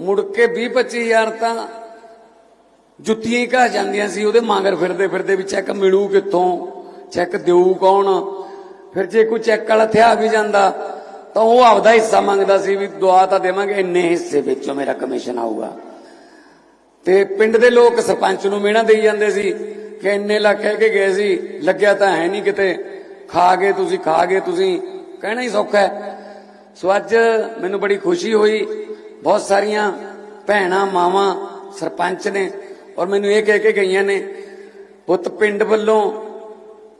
ਮੁੜ ਕੇ 20 25 ਹਜ਼ਾਰ ਤਾਂ ਜੁੱਤੀਆਂ ਹੀ ਘਾ ਜਾਂਦੀਆਂ ਸੀ, ਉਹਦੇ ਮਾਂਗਰ ਫਿਰਦੇ ਫਿਰਦੇ ਵੀ ਚੈੱਕ ਮਿਲੂ ਕਿੱਥੋਂ? ਚੈੱਕ ਦੇਊ ਕੌਣ? ਫਿਰ ਜੇ ਕੋਈ ਚੈੱਕ ਵਾਲਾ ਥਿਆ ਵੀ ਜਾਂਦਾ, ਤਾਂ ਉਹ ਆਪਦਾ ਹਿੱਸਾ ਮੰਗਦਾ ਸੀ ਵੀ ਦੁਆ ਤਾਂ ਦੇਵਾਂਗੇ, ਇੰਨੇ ਹਿੱਸੇ ਵਿੱਚੋਂ ਮੇਰਾ ਕਮਿਸ਼ਨ ਆਊਗਾ। ਤੇ ਪਿੰਡ ਦੇ ਲੋਕ ਸਰਪੰਚ ਨੂੰ ਮਿਹਣਾ ਦੇਈ ਜਾਂਦੇ ਸੀ ਕਿ ਇੰਨੇ ਲੱਖ ਕਹਿ ਕੇ ਗਏ ਸੀ, ਲੱਗਿਆ ਤਾਂ ਹੈ ਨਹੀਂ ਕਿਤੇ। ਖਾ ਗਏ ਤੁਸੀਂ, ਖਾ ਗਏ ਤੁਸੀਂ, ਕਹਿਣਾ ਹੀ ਸੌਖਾ ਹੈ। ਸੋ ਅੱਜ ਮੈਨੂੰ ਬੜੀ ਖੁਸ਼ੀ ਹੋਈ ਬਹੁਤ ਸਾਰੀਆਂ ਭੈਣਾਂ, ਮਾਵਾਂ, ਸਰਪੰਚ ਨੇ ਔਰ ਮੈਨੂੰ ਇਹ ਕਹਿ ਕੇ ਗਈਆਂ ਨੇ, ਪੁੱਤ, ਪਿੰਡ ਵੱਲੋਂ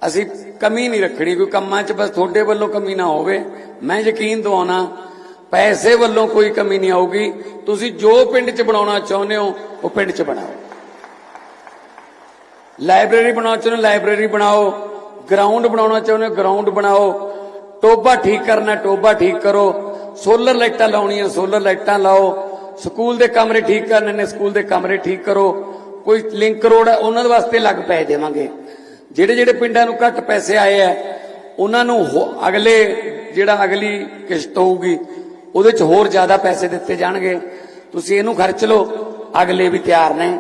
ਅਸੀਂ ਕਮੀ ਨਹੀਂ ਰੱਖਣੀ, ਕੋਈ ਕੰਮਾਂ 'ਚ ਬਸ ਤੁਹਾਡੇ ਵੱਲੋਂ ਕਮੀ ਨਾ ਹੋਵੇ। ਮੈਂ ਯਕੀਨ ਦਿਵਾਉਣਾ, ਪੈਸੇ ਵੱਲੋਂ ਕੋਈ ਕਮੀ ਨਹੀਂ ਆਊਗੀ। ਤੁਸੀਂ ਜੋ ਪਿੰਡ 'ਚ ਬਣਾਉਣਾ ਚਾਹੁੰਦੇ ਹੋ, ਉਹ ਪਿੰਡ 'ਚ ਬਣਾਓ। ਲਾਇਬ੍ਰੇਰੀ ਬਣਾਉਣਾ ਚਾਹੁੰਦੇ ਹੋ, ਲਾਇਬ੍ਰੇਰੀ ਬਣਾਓ। ਗਰਾਊਂਡ ਬਣਾਉਣਾ ਚਾਹੁੰਦੇ ਹੋ, ਗਰਾਊਂਡ ਬਣਾਓ। ਟੋਬਾ ਠੀਕ ਕਰਨਾ ਟੋਬਾ ਠੀਕ ਕਰੋ। ਸੋਲਰ ਲਾਈਟਾਂ ਲਾਉਣੀਆਂ, ਸੋਲਰ ਲਾਈਟਾਂ ਲਾਓ। ਸਕੂਲ ਦੇ ਕਮਰੇ ਠੀਕ ਕਰਨੇ ਨੇ, ਸਕੂਲ ਦੇ ਕਮਰੇ ਠੀਕ ਕਰੋ। ਕੋਈ ਲਿੰਕ ਰੋਡ ਹੈ, ਉਹਨਾਂ ਦੇ ਵਾਸਤੇ ਲੱਗ ਪੈਸੇ ਦੇਵਾਂਗੇ। ਜਿਹੜੇ ਜਿਹੜੇ ਪਿੰਡਾਂ ਨੂੰ ਘੱਟ ਪੈਸੇ ਆਏ ਆ ਉਹਨਾਂ ਨੂੰ ਅਗਲੇ ਜਿਹੜਾ ਅਗਲੀ ਕਿਸ਼ਤ ਹੋਊਗੀ, ਉਹਦੇ 'ਚ ਹੋਰ ਜ਼ਿਆਦਾ ਪੈਸੇ ਦਿੱਤੇ ਜਾਣਗੇ। ਤੁਸੀਂ ਇਹਨੂੰ ਖਰਚ ਲਓ, ਅਗਲੇ ਵੀ ਤਿਆਰ ਨੇ।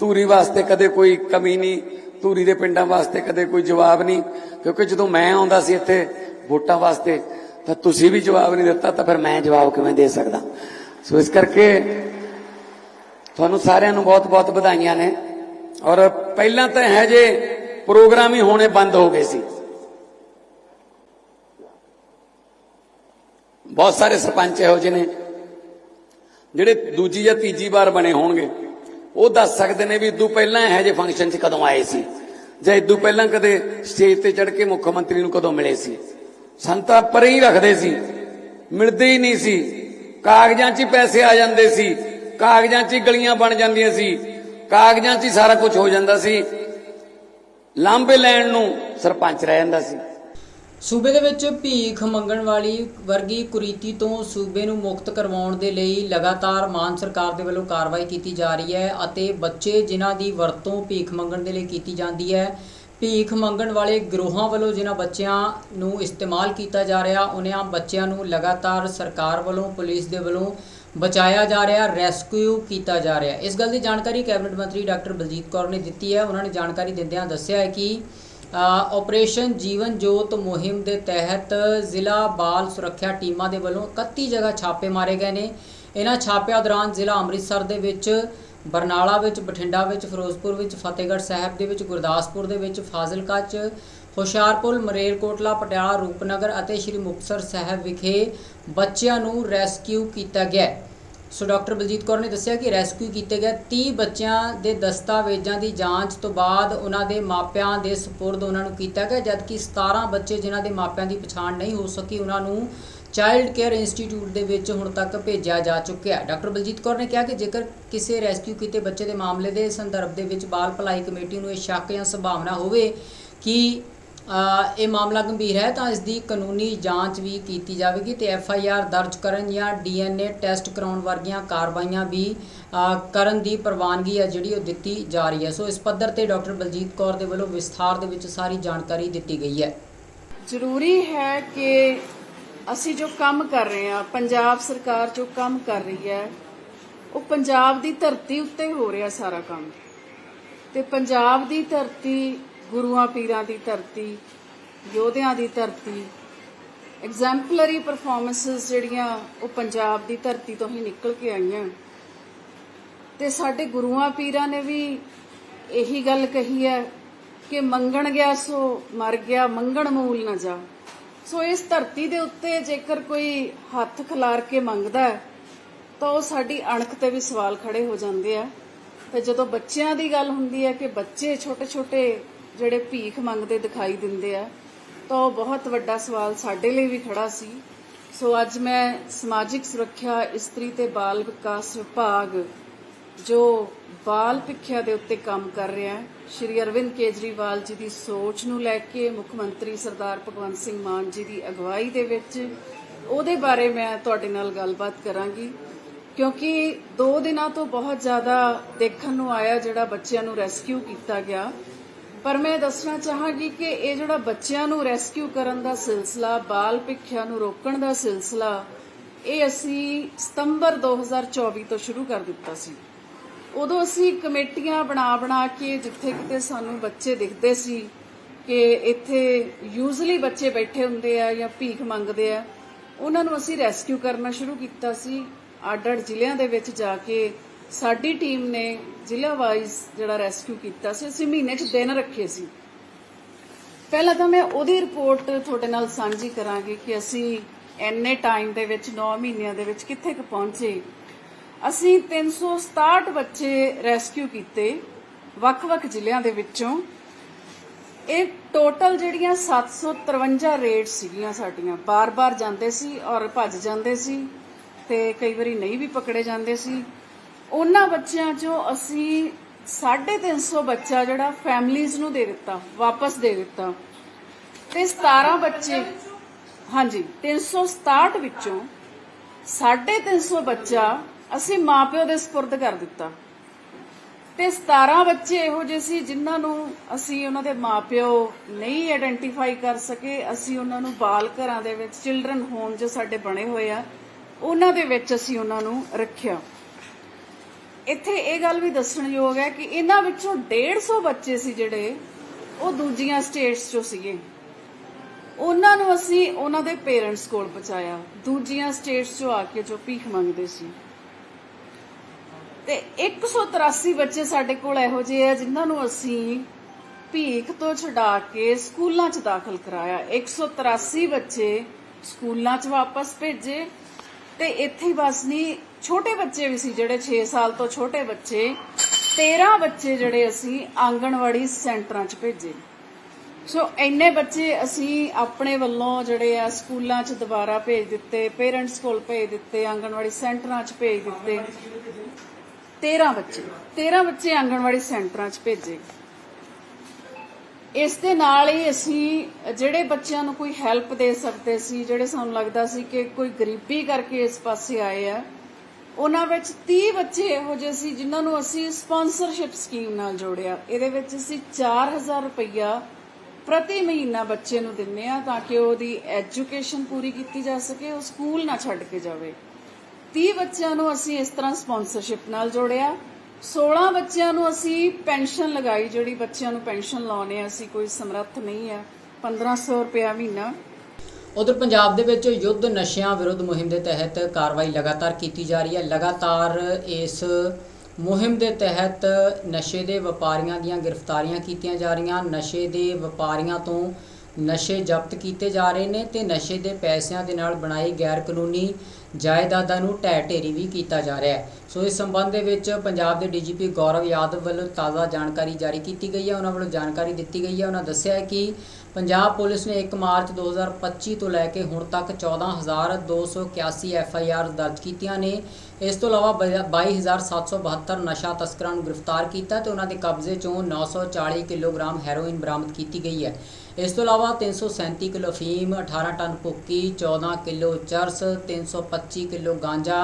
ਧੂਰੀ ਵਾਸਤੇ ਕਦੇ ਕੋਈ ਕਮੀ ਨਹੀਂ, ਧੂਰੀ ਦੇ ਪਿੰਡਾਂ ਵਾਸਤੇ ਕਦੇ ਕੋਈ ਜਵਾਬ ਨਹੀਂ, ਕਿਉਂਕਿ ਜਦੋਂ ਮੈਂ ਆਉਂਦਾ ਸੀ ਇੱਥੇ, ਵੋਟਾਂ ਵਾਸਤੇ ਤਾਂ ਤੁਸੀਂ ਵੀ ਜਵਾਬ ਨਹੀਂ ਦਿੱਤਾ ਤਾਂ ਫਿਰ ਮੈਂ ਜਵਾਬ ਕਿਵੇਂ ਦੇ ਸਕਦਾ? ਸੋ ਇਸ ਕਰਕੇ ਤੁਹਾਨੂੰ ਸਾਰਿਆਂ ਨੂੰ ਬਹੁਤ-ਬਹੁਤ ਵਧਾਈਆਂ ਨੇ। ਔਰ ਪਹਿਲਾਂ ਤਾਂ ਇਹ ਜੇ ਪ੍ਰੋਗਰਾਮ ਹੀ ਹੋਣੇ ਬੰਦ ਹੋ ਗਏ ਸੀ। ਬਹੁਤ ਸਾਰੇ ਸਰਪੰਚ ਇਹੋ ਜਿਹੇ ਨੇ, ਜਿਹੜੇ ਦੂਜੀ ਜਾਂ ਤੀਜੀ ਵਾਰ ਬਣੇ ਹੋਣਗੇ। ਉਹ ਦੱਸ ਸਕਦੇ ਨੇ ਵੀ ਇਦੋਂ ਪਹਿਲਾਂ ਇਹੋ ਜਿਹੇ ਫੰਕਸ਼ਨ 'ਚ ਕਦੋਂ ਆਏ ਸੀ। ਜਾਂ ਇਦੋਂ ਪਹਿਲਾਂ ਕਦੇ ਸਟੇਜ ਤੇ ਚੜ੍ਹ ਕੇ ਮੁੱਖ ਮੰਤਰੀ ਨੂੰ ਕਦੋਂ ਮਿਲੇ ਸੀ। ਸੰਤਾ ਪਰੇ ਹੀ ਰੱਖਦੇ ਸੀ। ਮਿਲਦੇ ਹੀ ਨਹੀਂ ਸੀ। ਕਾਗਜ਼ਾਂ 'ਚ ਪੈਸੇ ਆ ਜਾਂਦੇ ਸੀ। ਕਾਗਜ਼ਾਂ 'ਚ ਗਲੀਆਂ ਬਣ ਜਾਂਦੀਆਂ ਸੀ। ਕਾਗਜ਼ਾਂ 'ਚ ਸਾਰਾ ਕੁਝ ਹੋ ਜਾਂਦਾ ਸੀ। ਲਾਂਬੇ ਲੈਣ ਨੂੰ ਸਰਪੰਚ ਰਹਿ ਜਾਂਦਾ ਸੀ। ਸੂਬੇ ਦੇ ਵਿੱਚ ਭੀਖ ਮੰਗਣ ਵਾਲੀ ਵਰਗੀ ਕੁਰੀਤੀ ਤੋਂ ਸੂਬੇ ਨੂੰ ਮੁਕਤ ਕਰਵਾਉਣ ਦੇ ਲਈ ਲਗਾਤਾਰ ਮਾਨ ਸਰਕਾਰ ਦੇ ਵੱਲੋਂ ਕਾਰਵਾਈ ਕੀਤੀ ਜਾ ਰਹੀ ਹੈ ਅਤੇ ਬੱਚੇ ਜਿਨ੍ਹਾਂ ਦੀ ਵਰਤੋਂ ਭੀਖ ਮੰਗਣ ਦੇ ਲਈ ਕੀਤੀ ਜਾਂਦੀ ਹੈ ਭੀਖ ਮੰਗਣ ਵਾਲੇ ਗਰੋਹਾਂ ਵੱਲੋਂ ਜਿਨ੍ਹਾਂ ਬੱਚਿਆਂ ਨੂੰ ਇਸਤੇਮਾਲ ਕੀਤਾ ਜਾ ਰਿਹਾ ਉਹਨਾਂ ਬੱਚਿਆਂ ਨੂੰ ਲਗਾਤਾਰ ਸਰਕਾਰ ਵੱਲੋਂ ਪੁਲਿਸ ਦੇ ਵੱਲੋਂ ਬਚਾਇਆ ਜਾ ਰਿਹਾ ਰੈਸਕਿਊ ਕੀਤਾ ਜਾ ਰਿਹਾ। ਇਸ ਗੱਲ ਦੀ ਜਾਣਕਾਰੀ ਕੈਬਨਿਟ ਮੰਤਰੀ ਡਾਕਟਰ ਬਲਜੀਤ ਕੌਰ ਨੇ ਦਿੱਤੀ ਹੈ। ਉਹਨਾਂ ਨੇ ਜਾਣਕਾਰੀ ਦਿੰਦਿਆਂ ਦੱਸਿਆ ਹੈ ਕਿ ਅ, ਆਪਰੇਸ਼ਨ ਜੀਵਨ ਜੋਤ ਮੁਹਿੰਮ ਦੇ ਤਹਿਤ ਜ਼ਿਲ੍ਹਾ ਬਾਲ ਸੁਰੱਖਿਆ ਟੀਮਾਂ ਦੇ ਵੱਲੋਂ 31 ਜਗ੍ਹਾ ਛਾਪੇ ਮਾਰੇ ਗਏ ਨੇ। ਇਹਨਾਂ ਛਾਪਿਆਂ ਦੌਰਾਨ ਜ਼ਿਲ੍ਹਾ ਅੰਮ੍ਰਿਤਸਰ ਦੇ ਵਿੱਚ ਬਰਨਾਲਾ ਵਿੱਚ, ਬਠਿੰਡਾ ਵਿੱਚ, ਫਿਰੋਜ਼ਪੁਰ ਵਿੱਚ, ਫਤਿਹਗੜ੍ਹ ਸਾਹਿਬ ਦੇ ਵਿੱਚ, ਗੁਰਦਾਸਪੁਰ ਦੇ ਵਿੱਚ, ਫਾਜ਼ਿਲਕਾ 'ਚ, ਹੁਸ਼ਿਆਰਪੁਰ ਮਰੇਲਕੋਟਲਾ ਪਟਿਆਲਾ, ਰੂਪਨਗਰ ਅਤੇ ਸ੍ਰੀ ਮੁਕਤਸਰ ਸਾਹਿਬ ਵਿਖੇ ਬੱਚਿਆਂ ਨੂੰ ਰੈਸਕਿਊ ਕੀਤਾ ਗਿਆ ਸੋ ਡਾਕਟਰ ਬਲਜੀਤ ਕੌਰ ਨੇ ਦੱਸਿਆ ਕਿ ਰੈਸਕਿਊ ਕੀਤੇ ਗਏ 30 ਬੱਚਿਆਂ ਦੇ ਦਸਤਾਵੇਜ਼ਾਂ ਦੀ ਜਾਂਚ ਤੋਂ ਬਾਅਦ ਉਹਨਾਂ ਦੇ ਮਾਪਿਆਂ ਦੇ ਸਪੁਰਦ ਉਹਨਾਂ ਨੂੰ ਕੀਤਾ ਗਿਆ, ਜਦਕਿ 17 ਬੱਚੇ ਜਿਨ੍ਹਾਂ ਦੇ ਮਾਪਿਆਂ ਦੀ ਪਛਾਣ ਨਹੀਂ ਹੋ ਸਕੀ, ਉਹਨਾਂ ਨੂੰ ਚਾਈਲਡ ਕੇਅਰ ਇੰਸਟੀਚਿਊਟ ਦੇ ਵਿੱਚ ਹੁਣ ਤੱਕ ਭੇਜਿਆ ਜਾ ਚੁੱਕਿਆ ਡਾਕਟਰ ਬਲਜੀਤ ਕੌਰ ਨੇ ਕਿਹਾ ਕਿ ਜੇਕਰ ਕਿਸੇ ਰੈਸਕਿਊ ਕੀਤੇ ਬੱਚੇ ਦੇ ਮਾਮਲੇ ਦੇ ਸੰਦਰਭ ਦੇ ਵਿੱਚ ਬਾਲ ਭਲਾਈ ਕਮੇਟੀ ਨੂੰ ਇਹ ਸ਼ੱਕ ਜਾਂ ਸੰਭਾਵਨਾ ਹੋਵੇ ਕਿ ਇਹ ਮਾਮਲਾ ਗੰਭੀਰ ਹੈ, ਤਾਂ ਇਸ ਦੀ ਕਾਨੂੰਨੀ ਜਾਂਚ ਵੀ ਕੀਤੀ ਜਾਵੇਗੀ ਤੇ ਐਫ ਆਈ ਆਰ ਦਰਜ ਕਰਨ ਜਾਂ ਡੀ ਐੱਨ ਏ ਟੈਸਟ ਕਰਾਉਣ ਵਰਗੀਆਂ ਕਾਰਵਾਈਆਂ ਵੀ ਕਰਨ ਦੀ ਪ੍ਰਵਾਨਗੀ ਹੈ ਜਿਹੜੀ ਉਹ ਦਿੱਤੀ ਜਾ ਰਹੀ ਹੈ। ਸੋ ਇਸ ਪੱਧਰ ਤੇ ਡਾਕਟਰ ਬਲਜੀਤ ਕੌਰ ਦੇ ਵੱਲੋਂ ਵਿਸਥਾਰ ਦੇ ਵਿੱਚ ਸਾਰੀ ਜਾਣਕਾਰੀ ਦਿੱਤੀ ਗਈ ਹੈ। ਜ਼ਰੂਰੀ ਹੈ ਕਿ ਅਸੀਂ ਜੋ ਕੰਮ ਕਰ ਰਹੇ ਹਾਂ, ਪੰਜਾਬ ਸਰਕਾਰ ਜੋ ਕੰਮ ਕਰ ਰਹੀ ਹੈ, ਉਹ ਪੰਜਾਬ ਦੀ ਧਰਤੀ ਉੱਤੇ ਹੋ ਰਿਹਾ ਸਾਰਾ ਕੰਮ। ਤੇ ਪੰਜਾਬ ਦੀ ਧਰਤੀ, ਗੁਰੂਆਂ ਪੀਰਾਂ ਦੀ ਧਰਤੀ, ਯੋਧਿਆਂ ਦੀ ਧਰਤੀ ਐਗਜ਼ੈਂਪਲਰੀ ਪਰਫਾਰਮੈਂਸਸ ਜਿਹੜੀਆਂ ਉਹ ਪੰਜਾਬ ਦੀ ਧਰਤੀ ਤੋਂ ਹੀ ਨਿਕਲ ਕੇ ਆਈਆਂ। ਤੇ ਸਾਡੇ ਗੁਰੂਆਂ ਪੀਰਾਂ ਨੇ ਵੀ ਇਹੀ ਗੱਲ ਕਹੀ ਹੈ ਕਿ ਮੰਗਣ ਗਿਆ ਸੋ ਮਰ ਗਿਆ, ਮੰਗਣ ਮੂਲ ਨਾ ਜਾ। ਸੋ ਇਸ ਧਰਤੀ ਦੇ ਉੱਤੇ ਜੇਕਰ ਕੋਈ ਹੱਥ ਖਿਲਾਰ ਕੇ ਮੰਗਦਾ ਹੈ, ਤਾਂ ਉਹ ਸਾਡੀ ਅਣਖ ਤੇ ਵੀ ਸਵਾਲ ਖੜੇ ਹੋ ਜਾਂਦੇ ਆ। ਤੇ ਜਦੋਂ ਬੱਚਿਆਂ ਦੀ ਗੱਲ ਹੁੰਦੀ ਹੈ ਕਿ ਬੱਚੇ ਛੋਟੇ-ਛੋਟੇ ਜਿਹੜੇ ਭੀਖ ਮੰਗਦੇ ਦਿਖਾਈ ਦਿੰਦੇ ਆ, ਤਾਂ ਉਹ ਬਹੁਤ ਵੱਡਾ ਸਵਾਲ ਸਾਡੇ ਲਈ ਵੀ ਖੜਾ ਸੀ। ਸੋ ਅੱਜ ਮੈਂ ਸਮਾਜਿਕ ਸੁਰੱਖਿਆ ਇਸਤਰੀ ਤੇ ਬਾਲ ਵਿਕਾਸ ਵਿਭਾਗ ਜੋ ਬਾਲ ਸਿੱਖਿਆ ਦੇ ਉੱਤੇ ਕੰਮ ਕਰ ਰਿਹਾ ਹੈ। ਸ਼੍ਰੀ ਅਰਵਿੰਦ ਕੇਜਰੀਵਾਲ ਜੀ ਦੀ ਸੋਚ ਨੂੰ ਲੈ ਕੇ ਮੁੱਖ ਮੰਤਰੀ ਸਰਦਾਰ ਭਗਵੰਤ ਸਿੰਘ ਮਾਨ ਜੀ ਦੀ ਅਗਵਾਈ ਦੇ ਵਿੱਚ ਉਹਦੇ ਬਾਰੇ ਮੈਂ ਤੁਹਾਡੇ ਨਾਲ ਗੱਲਬਾਤ ਕਰਾਂਗੀ। ਕਿਉਂਕਿ 2 ਦਿਨਾਂ ਤੋਂ ਬਹੁਤ ਜ਼ਿਆਦਾ ਦੇਖਣ ਨੂੰ ਆਇਆ ਜਿਹੜਾ ਬੱਚਿਆਂ ਨੂੰ ਰੈਸਕਿਊ ਕੀਤਾ ਗਿਆ। ਪਰ ਮੈਂ ਦੱਸਣਾ ਚਾਹਾਂਗੀ ਕਿ ਇਹ ਜਿਹੜਾ ਬੱਚਿਆਂ ਨੂੰ ਰੈਸਕਿਊ ਕਰਨ ਦਾ ਸਿਲਸਿਲਾ, ਬਾਲ ਭਿੱਖਿਆ ਨੂੰ ਰੋਕਣ ਦਾ ਸਿਲਸਿਲਾ, ਇਹ ਅਸੀਂ ਸਤੰਬਰ 2024 ਤੋਂ ਸ਼ੁਰੂ ਕਰ ਦਿੱਤਾ ਸੀ। ਉਦੋਂ ਅਸੀਂ ਕਮੇਟੀਆਂ ਬਣਾ ਬਣਾ ਕੇ ਜਿੱਥੇ ਕਿਤੇ ਸਾਨੂੰ ਬੱਚੇ ਦਿਖਦੇ ਸੀ ਕਿ ਇੱਥੇ ਯੂਜ਼ਲੀ ਬੱਚੇ ਬੈਠੇ ਹੁੰਦੇ ਆ ਜਾਂ ਭੀਖ ਮੰਗਦੇ ਆ, ਉਹਨਾਂ ਨੂੰ ਅਸੀਂ ਰੈਸਕਿਊ ਕਰਨਾ ਸ਼ੁਰੂ ਕੀਤਾ ਸੀ। ਅੱਡ-ਅੱਡ ਜ਼ਿਲ੍ਹਿਆਂ ਦੇ ਵਿੱਚ ਜਾ ਕੇ ਸਾਡੀ ਟੀਮ ਨੇ ਜ਼ਿਲ੍ਹਾ ਵਾਈਜ਼ ਜਿਹੜਾ ਰੈਸਕਿਊ ਕੀਤਾ ਸੀ, ਅਸੀਂ ਮਹੀਨੇ 'ਚ ਦਿਨ ਰੱਖੇ ਸੀ। ਪਹਿਲਾਂ ਤਾਂ ਮੈਂ ਉਹਦੀ ਰਿਪੋਰਟ ਤੁਹਾਡੇ ਨਾਲ ਸਾਂਝੀ ਕਰਾਂਗੀ ਕਿ ਅਸੀਂ ਐਨੇ ਟਾਈਮ ਦੇ ਵਿੱਚ 9 ਮਹੀਨਿਆਂ ਦੇ ਵਿੱਚ ਕਿੱਥੇ ਕੁ ਪਹੁੰਚੇ। ਅਸੀਂ 367 ਬੱਚੇ ਰੈਸਕਿਊ ਕੀਤੇ ਵੱਖ-ਵੱਖ ਜ਼ਿਲ੍ਹਿਆਂ ਦੇ ਵਿੱਚੋਂ। ਇਹ ਟੋਟਲ ਜਿਹੜੀਆਂ 753 ਰੇਡ ਸੀਗੀਆਂ ਸਾਡੀਆਂ। ਬਾਰ-ਬਾਰ ਜਾਂਦੇ ਸੀ ਔਰ ਭੱਜ ਜਾਂਦੇ ਸੀ ਤੇ ਕਈ ਵਾਰੀ ਨਹੀਂ ਵੀ ਪਕੜੇ ਜਾਂਦੇ ਸੀ। ਉਹਨਾਂ ਬੱਚਿਆਂ ਚੋਂ ਅਸੀਂ 350 ਬੱਚਾ ਜਿਹੜਾ ਫੈਮਲੀਆਂ ਨੂੰ ਦੇ ਦਿੱਤਾ ਵਾਪਸ ਦੇ ਦਿੱਤਾ। ਤੇ 17 ਬੱਚੇ ਹਾਂਜੀ 367 ਵਿੱਚੋਂ 350 ਬੱਚਾ ਅਸੀਂ ਮਾਪਿਓ ਦੇ ਸਪੁਰਦ ਕਰ ਦਿੱਤਾ। ਤੇ 17 ਬੱਚੇ ਇਹੋ ਜਿਹੇ ਸੀ ਜਿਨ੍ਹਾਂ ਨੂੰ ਅਸੀਂ ਉਹਨਾਂ ਦੇ ਮਾਪਿਓ ਨਹੀਂ ਆਇਡੈਂਟੀਫਾਈ ਕਰ ਸਕੇ। ਅਸੀਂ ਉਹਨਾਂ ਨੂੰ ਬਾਲ ਘਰਾਂ ਦੇ ਵਿੱਚ ਚਿਲਡਰਨ ਹੋਮ ਜੋ ਸਾਡੇ ਬਣੇ ਹੋਏ ਆ, ਉਹਨਾਂ ਦੇ ਵਿੱਚ ਅਸੀਂ ਉਹਨਾਂ ਨੂੰ ਰੱਖਿਆ। ਇੱਥੇ ਇਹ ਗੱਲ ਵੀ ਦੱਸਣਯੋਗ ਹੈ ਕਿ ਇਹਨਾਂ ਵਿੱਚੋਂ 150 ਬੱਚੇ ਸੀ ਜਿਹੜੇ ਉਹ ਦੂਜੀਆਂ ਸਟੇਟਸ ਚੋਂ ਸੀਗੇ। ਉਹਨਾਂ ਨੂੰ ਅਸੀਂ ਉਹਨਾਂ ਦੇ ਪੇਰੈਂਟਸ ਕੋਲ ਪਹੁੰਚਾਇਆ। ਦੂਜੀਆਂ ਸਟੇਟਸ ਚੋਂ ਆ ਕੇ ਜੋ ਭੀਖ ਮੰਗਦੇ ਸੀ। ਤੇ 183 ਬੱਚੇ ਸਾਡੇ ਕੋਲ ਇਹੋ ਜਿਹੇ ਆ ਜਿਨ੍ਹਾਂ ਨੂੰ ਅਸੀਂ ਭੀਖ ਤੋਂ ਛਡਾ ਕੇ ਸਕੂਲਾਂ 'ਚ ਦਾਖਲ ਕਰਾਇਆ। 183 ਬੱਚੇ ਸਕੂਲਾਂ 'ਚ ਵਾਪਸ ਭੇਜੇ ਤੇ ਇੱਥੇ ਬਸ ਨਹੀਂ ਛੋਟੇ ਬੱਚੇ ਵੀ ਸੀ ਜਿਹੜੇ 6 ਸਾਲ ਤੋਂ ਛੋਟੇ ਬੱਚੇ 13 ਬੱਚੇ ਜਿਹੜੇ ਅਸੀਂ ਆਂਗਣਵਾੜੀ ਸੈਂਟਰਾਂ 'ਚ ਭੇਜੇ। ਸੋ ਇੰਨੇ ਬੱਚੇ ਅਸੀਂ ਆਪਣੇ ਵੱਲੋਂ ਜਿਹੜੇ ਆ ਸਕੂਲਾਂ 'ਚ ਦੁਬਾਰਾ ਭੇਜ ਦਿੱਤੇ, ਪੇਰੈਂਟਸ ਕੋਲ ਭੇਜ ਦਿੱਤੇ, ਆਂਗਣਵਾੜੀ ਸੈਂਟਰਾਂ 'ਚ ਭੇਜ ਦਿੱਤੇ। 13 ਬੱਚੇ 13 ਬੱਚੇ ਆਂਗਣਵਾੜੀ ਸੈਂਟਰਾਂ 'ਚ ਭੇਜੇ। ਇਸ ਦੇ ਨਾਲ ਹੀ ਅਸੀਂ ਜਿਹੜੇ ਬੱਚਿਆਂ ਨੂੰ ਕੋਈ ਹੈਲਪ ਦੇ ਸਕਦੇ ਸੀ, ਜਿਹੜੇ ਸਾਨੂੰ ਲੱਗਦਾ ਸੀ ਕਿ ਕੋਈ ਗਰੀਬੀ ਕਰਕੇ ਇਸ ਪਾਸੇ ਆਏ ਆ, ਉਹਨਾਂ ਵਿੱਚ 30 ਬੱਚੇ ਇਹੋ ਜਿਹੇ ਸੀ ਜਿਨ੍ਹਾਂ ਨੂੰ ਅਸੀਂ ਸਪਾਂਸਰਸ਼ਿਪ ਸਕੀਮ ਨਾਲ ਜੋੜਿਆ। ਇਹਦੇ ਵਿੱਚ ਅਸੀਂ 4000 ਰੁਪਇਆ ਪ੍ਰਤੀ ਮਹੀਨਾ ਬੱਚੇ ਨੂੰ ਦਿੰਨੇ ਆ ਤਾਂ ਕਿ ਉਹਦੀ ਐਜੂਕੇਸ਼ਨ ਪੂਰੀ ਕੀਤੀ ਜਾ ਸਕੇ, ਉਹ ਸਕੂਲ ਨਾ ਛੱਡ ਕੇ ਜਾਵੇ। 30 ਬੱਚਿਆਂ ਨੂੰ ਅਸੀਂ ਇਸ ਤਰ੍ਹਾਂ ਸਪਾਂਸਰਸ਼ਿਪ ਨਾਲ ਜੋੜਿਆ। 16 ਬੱਚਿਆਂ ਨੂੰ ਅਸੀਂ ਪੈਨਸ਼ਨ ਲਗਾਈ, ਜਿਹੜੀ ਬੱਚਿਆਂ ਨੂੰ ਪੈਨਸ਼ਨ ਲਾਉਣੇ ਆ, ਅਸੀਂ ਕੋਈ ਸਮਰੱਥ ਨਹੀਂ ਆ। 1500 ਰੁਪਇਆ ਮਹੀਨਾ। ਉਧਰ ਪੰਜਾਬ ਦੇ ਵਿੱਚ ਯੁੱਧ ਨਸ਼ਿਆਂ ਵਿਰੁੱਧ ਮੁਹਿੰਮ ਦੇ ਤਹਿਤ ਕਾਰਵਾਈ ਲਗਾਤਾਰ ਕੀਤੀ ਜਾ ਰਹੀ ਹੈ। ਲਗਾਤਾਰ ਇਸ ਮੁਹਿੰਮ ਦੇ ਤਹਿਤ ਨਸ਼ੇ ਦੇ ਵਪਾਰੀਆਂ ਦੀਆਂ ਗ੍ਰਿਫਤਾਰੀਆਂ ਕੀਤੀਆਂ ਜਾ ਰਹੀਆਂ। ਨਸ਼ੇ ਦੇ ਵਪਾਰੀਆਂ ਤੋਂ ਨਸ਼ੇ ਜ਼ਬਤ ਕੀਤੇ ਜਾ ਰਹੇ ਨੇ ਤੇ ਨਸ਼ੇ ਦੇ ਪੈਸਿਆਂ ਦੇ ਨਾਲ ਬਣਾਈ ਗੈਰ ਕਾਨੂੰਨੀ ਜਾਇਦਾਦਾਂ ਨੂੰ ਢਹਿ ਢੇਰੀ ਵੀ ਕੀਤਾ ਜਾ ਰਿਹਾ ਹੈ। ਸੋ ਇਸ ਸੰਬੰਧ ਦੇ ਵਿੱਚ ਪੰਜਾਬ ਦੇ ਡੀਜੀਪੀ ਗੌਰਵ ਯਾਦਵ ਵੱਲੋਂ ਤਾਜ਼ਾ ਜਾਣਕਾਰੀ ਜਾਰੀ ਕੀਤੀ ਗਈ ਹੈ। ਉਹਨਾਂ ਵੱਲੋਂ ਜਾਣਕਾਰੀ ਦਿੱਤੀ ਗਈ ਹੈ। ਉਹਨਾਂ ਦੱਸਿਆ ਹੈ ਕਿ ਪੰਜਾਬ ਪੁਲਿਸ ਨੇ 1 ਮਾਰਚ 2025 ਤੋਂ ਲੈ ਕੇ ਹੁਣ ਤੱਕ 14281 ਐਫ ਆਈ ਆਰ ਦਰਜ ਕੀਤੀਆਂ ਨੇ। ਇਸ ਤੋਂ ਇਲਾਵਾ 22772 ਨਸ਼ਾ ਤਸਕਰਾਂ ਨੂੰ ਗ੍ਰਿਫਤਾਰ ਕੀਤਾ ਤੇ ਉਹਨਾਂ ਦੇ ਕਬਜ਼ੇ ਚੋਂ 940 ਕਿਲੋਗ੍ਰਾਮ ਹੈਰੋਇਨ ਬਰਾਮਦ ਕੀਤੀ ਗਈ ਹੈ। ਇਸ ਤੋਂ ਇਲਾਵਾ 337 ਕਿਲੋ ਫੀਮ 18 ਟਨ ਪੁੱਕੀ 14 ਕਿਲੋ ਚਰਸ 325 ਕਿਲੋ ਗਾਂਜਾ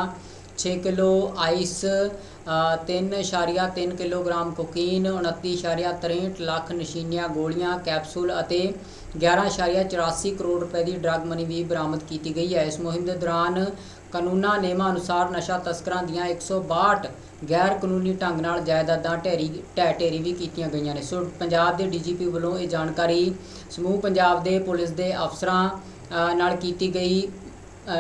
6 ਕਿਲੋ ਆਈਸ ਅ, 3.3 ਕਿਲੋਗ੍ਰਾਮ ਕੋਕੀਨ 29.63 ਲੱਖ ਨਸ਼ੀਨੀਆਂ ਗੋਲੀਆਂ ਕੈਪਸੂਲ ਅਤੇ 11.84 ਕਰੋੜ ਰੁਪਏ ਦੀ ਡਰੱਗ ਮਨੀ ਵੀ ਬਰਾਮਦ ਕੀਤੀ ਗਈ ਹੈ। ਇਸ ਮੁਹਿੰਮ ਦੇ ਦੌਰਾਨ ਕਾਨੂੰਨਾਂ ਨਿਯਮਾਂ ਅਨੁਸਾਰ ਨਸ਼ਾ ਤਸਕਰਾਂ ਦੀਆਂ 162 ਗੈਰ ਕਾਨੂੰਨੀ ਢੰਗ ਨਾਲ ਜਾਇਦਾਦਾਂ ਢੇਰੀ, ਢਹਿ ਢੇਰੀ ਵੀ ਕੀਤੀਆਂ ਗਈਆਂ ਨੇ। ਸੋ ਪੰਜਾਬ ਦੇ ਡੀਜੀਪੀ ਵੱਲੋਂ ਇਹ ਜਾਣਕਾਰੀ ਸਮੂਹ ਪੰਜਾਬ ਦੇ ਪੁਲਿਸ ਦੇ ਅਫਸਰਾਂ ਨਾਲ ਕੀਤੀ ਗਈ।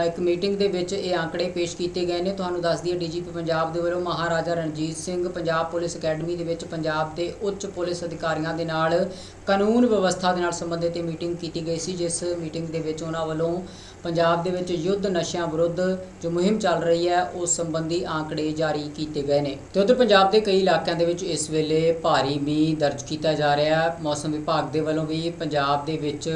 ਇੱਕ ਮੀਟਿੰਗ ਦੇ ਵਿੱਚ ਇਹ ਆંકੜੇ ਪੇਸ਼ ਕੀਤੇ ਗਏ ਨੇ। ਤੁਹਾਨੂੰ ਦੱਸ ਦਈਏ, ਡੀਜੀਪੀ ਪੰਜਾਬ ਦੇ ਵੱਲੋਂ ਮਹਾਰਾਜਾ ਰਣਜੀਤ ਸਿੰਘ ਪੰਜਾਬ ਪੁਲਿਸ ਅਕੈਡਮੀ ਦੇ ਵਿੱਚ ਪੰਜਾਬ ਦੇ ਉੱਚ ਪੁਲਿਸ ਅਧਿਕਾਰੀਆਂ ਦੇ ਨਾਲ ਕਾਨੂੰਨ ਵਿਵਸਥਾ ਦੇ ਨਾਲ ਸੰਬੰਧਿਤ ਇਹ ਮੀਟਿੰਗ ਕੀਤੀ ਗਈ ਸੀ, ਜਿਸ ਮੀਟਿੰਗ ਦੇ ਵਿੱਚ ਉਹਨਾਂ ਵੱਲੋਂ ਪੰਜਾਬ ਦੇ ਵਿੱਚ ਯੁੱਧ ਨਸ਼ਿਆਂ ਵਿਰੁੱਧ ਜੋ ਮੁਹਿੰਮ ਚੱਲ ਰਹੀ ਹੈ, ਉਸ ਸੰਬੰਧੀ ਆંકੜੇ ਜਾਰੀ ਕੀਤੇ ਗਏ ਨੇ। ਤੇ ਉਧਰ ਪੰਜਾਬ ਦੇ ਕਈ ਇਲਾਕਿਆਂ ਦੇ ਵਿੱਚ ਇਸ ਵੇਲੇ ਭਾਰੀ ਮੀਂਹ ਦਰਜ ਕੀਤਾ ਜਾ ਰਿਹਾ ਹੈ। ਮੌਸਮ ਵਿਭਾਗ ਦੇ ਵੱਲੋਂ ਵੀ ਪੰਜਾਬ ਦੇ ਵਿੱਚ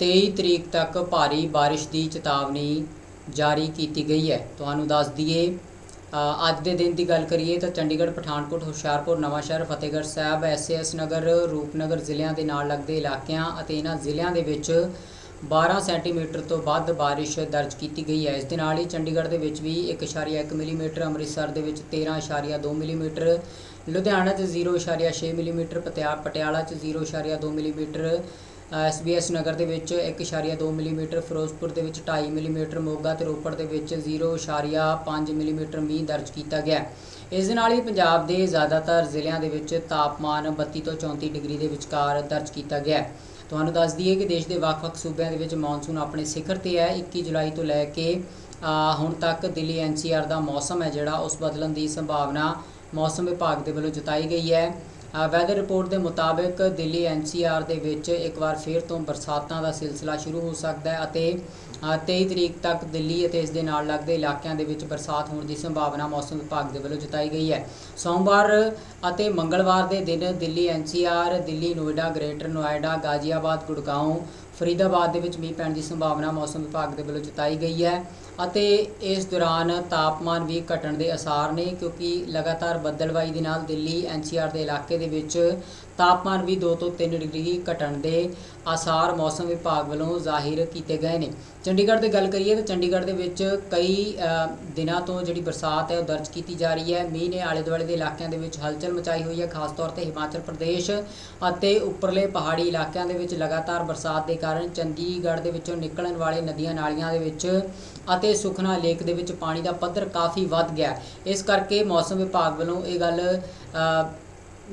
23 ਤਰੀਕ ਤੱਕ ਭਾਰੀ ਬਾਰਿਸ਼ ਦੀ ਚੇਤਾਵਨੀ ਜਾਰੀ ਕੀਤੀ ਗਈ ਹੈ। ਤੁਹਾਨੂੰ ਦੱਸ ਦਈਏ ਅੱਜ ਦੇ ਦਿਨ ਦੀ ਗੱਲ ਕਰੀਏ ਤਾਂ ਚੰਡੀਗੜ੍ਹ, ਪਠਾਨਕੋਟ, ਹੁਸ਼ਿਆਰਪੁਰ ਨਵਾਂਸ਼ਹਿਰ ਫਤਿਹਗੜ੍ਹ ਸਾਹਿਬ ਐਸਐਸ ਨਗਰ, ਰੂਪਨਗਰ ਜ਼ਿਲ੍ਹਿਆਂ ਦੇ ਨਾਲ ਲੱਗਦੇ ਇਲਾਕਿਆਂ ਅਤੇ ਇਹਨਾਂ ਜ਼ਿਲ੍ਹਿਆਂ ਦੇ ਵਿੱਚ 12 ਸੈਂਟੀਮੀਟਰ ਤੋਂ ਵੱਧ ਬਾਰਿਸ਼ ਦਰਜ ਕੀਤੀ ਗਈ ਹੈ। ਇਸ ਦੇ ਨਾਲ ਹੀ ਚੰਡੀਗੜ੍ਹ ਦੇ ਵਿੱਚ ਵੀ 1.1 ਮਿਲੀਮੀਟਰ, ਅੰਮ੍ਰਿਤਸਰ ਦੇ ਵਿੱਚ 13.2 ਮਿਲੀਮੀਟਰ, ਲੁਧਿਆਣਾ 'ਚ 0.6 ਮਿਲੀਮੀਟਰ ਪਟਿਆ- ਪਟਿਆਲਾ 'ਚ 0.2 ਮਿਲੀਮੀਟਰ ਐਸਬੀਐਸ ਨਗਰ ਦੇ ਵਿੱਚ 1.2 ਮਿਲੀਮੀਟਰ, ਫਿਰੋਜ਼ਪੁਰ ਦੇ ਵਿੱਚ 2.5 ਮਿਲੀਮੀਟਰ, ਮੋਗਾ ਤੇ ਰੋਪੜ ਦੇ ਵਿੱਚ 0.5 ਮਿਲੀਮੀਟਰ ਮੀਂਹ ਦਰਜ ਕੀਤਾ ਗਿਆ ਇਸ ਦੇ ਨਾਲ ਹੀ ਪੰਜਾਬ ਦੇ ਜ਼ਿਆਦਾਤਰ ਜ਼ਿਲ੍ਹਿਆਂ ਦੇ ਵਿੱਚ ਤਾਪਮਾਨ 32 ਤੋਂ 34 ਡਿਗਰੀ ਦੇ ਵਿਚਕਾਰ ਦਰਜ ਕੀਤਾ ਗਿਆ ਤੁਹਾਨੂੰ ਦੱਸ ਦਈਏ ਕਿ ਦੇਸ਼ ਦੇ ਵੱਖ-ਵੱਖ ਸੂਬਿਆਂ ਦੇ ਵਿੱਚ ਮੌਨਸੂਨ ਆਪਣੇ ਸਿਖਰ ਤੇ ਹੈ। 21 ਜੁਲਾਈ ਤੋਂ ਲੈ ਕੇ ਹੁਣ ਤੱਕ ਦਿੱਲੀ ਐਨਸੀਆਰ ਦਾ ਮੌਸਮ ਹੈ ਜਿਹੜਾ, ਉਸ ਬਦਲਣ ਦੀ ਸੰਭਾਵਨਾ ਮੌਸਮ ਵਿਭਾਗ ਦੇ ਵੱਲੋਂ ਜਤਾਈ ਗਈ ਹੈ। ਵੈਦਰ ਰਿਪੋਰਟ ਦੇ ਮੁਤਾਬਕ ਦਿੱਲੀ ਐਨਸੀਆਰ ਦੇ ਵਿੱਚ ਇੱਕ ਵਾਰ ਫਿਰ ਤੋਂ ਬਰਸਾਤਾਂ ਦਾ ਸਿਲਸਿਲਾ ਸ਼ੁਰੂ ਹੋ ਸਕਦਾ ਹੈ ਅਤੇ 23 ਤਰੀਕ ਤੱਕ ਦਿੱਲੀ ਅਤੇ ਇਸ ਦੇ ਨਾਲ ਲੱਗਦੇ ਇਲਾਕਿਆਂ ਦੇ ਵਿੱਚ ਬਰਸਾਤ ਹੋਣ ਦੀ ਸੰਭਾਵਨਾ ਮੌਸਮ ਵਿਭਾਗ ਦੇ ਵੱਲੋਂ ਜਤਾਈ ਗਈ ਹੈ। ਸੋਮਵਾਰ ਅਤੇ ਮੰਗਲਵਾਰ ਦੇ ਦਿਨ ਦਿੱਲੀ ਐਨਸੀਆਰ, ਦਿੱਲੀ ਨੋਇਡਾ, ਗ੍ਰੇਟਰ ਨੋਇਡਾ, ਗਾਜ਼ੀਆਬਾਦ ਗੁੜਗਾਉਂ ਫਰੀਦਾਬਾਦ ਦੇ ਵਿੱਚ ਮੀਂਹ ਪੈਣ ਦੀ ਸੰਭਾਵਨਾ ਮੌਸਮ ਵਿਭਾਗ ਦੇ ਵੱਲੋਂ ਜਤਾਈ ਗਈ ਹੈ ਅਤੇ ਇਸ ਦੌਰਾਨ ਤਾਪਮਾਨ ਵੀ ਘਟਣ ਦੇ ਅਸਾਰ ਨੇ ਕਿਉਂਕਿ ਲਗਾਤਾਰ ਬੱਦਲਵਾਈ ਦੇ ਨਾਲ ਦਿੱਲੀ ਐਨਸੀਆਰ ਦੇ ਇਲਾਕੇ ਦੇ ਵਿੱਚ ਤਾਪਮਾਨ ਵੀ 2 ਤੋਂ 3 ਡਿਗਰੀ ਘਟਣ ਦੇ ਆਸਾਰ ਮੌਸਮ ਵਿਭਾਗ ਵੱਲੋਂ ਜ਼ਾਹਿਰ ਕੀਤੇ ਗਏ ਨੇ। ਚੰਡੀਗੜ੍ਹ ਦੀ ਗੱਲ ਕਰੀਏ ਤਾਂ ਚੰਡੀਗੜ੍ਹ ਦੇ ਵਿੱਚ ਕਈ ਦਿਨਾਂ ਤੋਂ ਜਿਹੜੀ ਬਰਸਾਤ ਹੈ ਉਹ ਦਰਜ ਕੀਤੀ ਜਾ ਰਹੀ ਹੈ। ਮੀਂਹ ਨੇ ਆਲੇ ਦੁਆਲੇ ਦੇ ਇਲਾਕਿਆਂ ਦੇ ਵਿੱਚ ਹਲਚਲ ਮਚਾਈ ਹੋਈ ਹੈ, ਖਾਸ ਤੌਰ ਤੇ ਹਿਮਾਚਲ ਪ੍ਰਦੇਸ਼ ਅਤੇ ਉੱਪਰਲੇ ਪਹਾੜੀ ਇਲਾਕਿਆਂ ਦੇ ਵਿੱਚ ਲਗਾਤਾਰ ਬਰਸਾਤ ਦੇ ਕਾਰਨ ਚੰਡੀਗੜ੍ਹ ਦੇ ਵਿੱਚੋਂ ਨਿਕਲਣ ਵਾਲੇ ਨਦੀਆਂ ਨਾਲੀਆਂ ਦੇ ਵਿੱਚ ਅਤੇ ਸੁਖਨਾ ਲੇਕ ਦੇ ਵਿੱਚ ਪਾਣੀ ਦਾ ਪੱਧਰ ਕਾਫੀ ਵੱਧ ਗਿਆ ਇਸ ਕਰਕੇ ਮੌਸਮ ਵਿਭਾਗ ਵੱਲੋਂ ਇਹ ਗੱਲ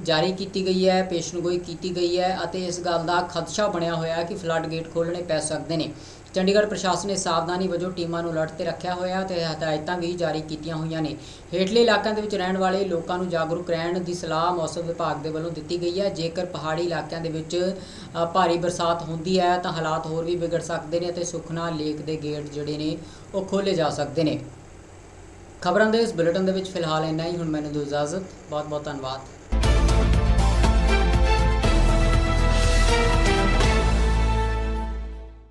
ਜਾਰੀ ਕੀਤੀ ਗਈ ਹੈ ਪੇਸ਼ਨਗੋਈ ਕੀਤੀ ਗਈ ਹੈ ਅਤੇ ਇਸ ਗੱਲ ਦਾ ਖਦਸ਼ਾ ਬਣਿਆ ਹੋਇਆ ਹੈ ਕਿ ਫਲੱਡ ਗੇਟ ਖੋਲ੍ਹਣੇ ਪੈ ਸਕਦੇ ਨੇ। ਚੰਡੀਗੜ੍ਹ ਪ੍ਰਸ਼ਾਸਨ ਨੇ ਸਾਵਧਾਨੀ ਵਜੋਂ ਟੀਮਾਂ ਨੂੰ ਅਲਰਟ ਤੇ ਰੱਖਿਆ ਹੋਇਆ ਤੇ ਹਦਾਇਤਾਂ ਵੀ ਜਾਰੀ ਕੀਤੀਆਂ ਹੋਈਆਂ ਨੇ। ਹੇਠਲੇ ਇਲਾਕਿਆਂ ਦੇ ਵਿੱਚ ਰਹਿਣ ਵਾਲੇ ਲੋਕਾਂ ਨੂੰ ਜਾਗਰੂਕ ਰਹਿਣ ਦੀ ਸਲਾਹ ਮੌਸਮ ਵਿਭਾਗ ਦੇ ਵੱਲੋਂ ਦਿੱਤੀ ਗਈ ਹੈ। ਜੇਕਰ ਪਹਾੜੀ ਇਲਾਕਿਆਂ ਦੇ ਵਿੱਚ ਭਾਰੀ ਬਰਸਾਤ ਹੁੰਦੀ ਹੈ ਤਾਂ ਹਾਲਾਤ ਹੋਰ ਵੀ ਵਿਗੜ ਸਕਦੇ ਨੇ ਅਤੇ ਸੁਖਨਾ ਲੇਕ ਦੇ ਗੇਟ ਜਿਹੜੇ ਨੇ ਉਹ ਖੋਲੇ ਜਾ ਸਕਦੇ ਨੇ। ਖਬਰਾਂ ਦੇ ਇਸ ਬੁਲੇਟਿਨ ਦੇ ਵਿੱਚ ਫਿਲਹਾਲ ਇੰਨਾ ਹੀ। ਹੁਣ ਮੈਨੂੰ ਦਿਓ ਇਜਾਜ਼ਤ। ਬਹੁਤ ਬਹੁਤ ਧੰਨਵਾਦ।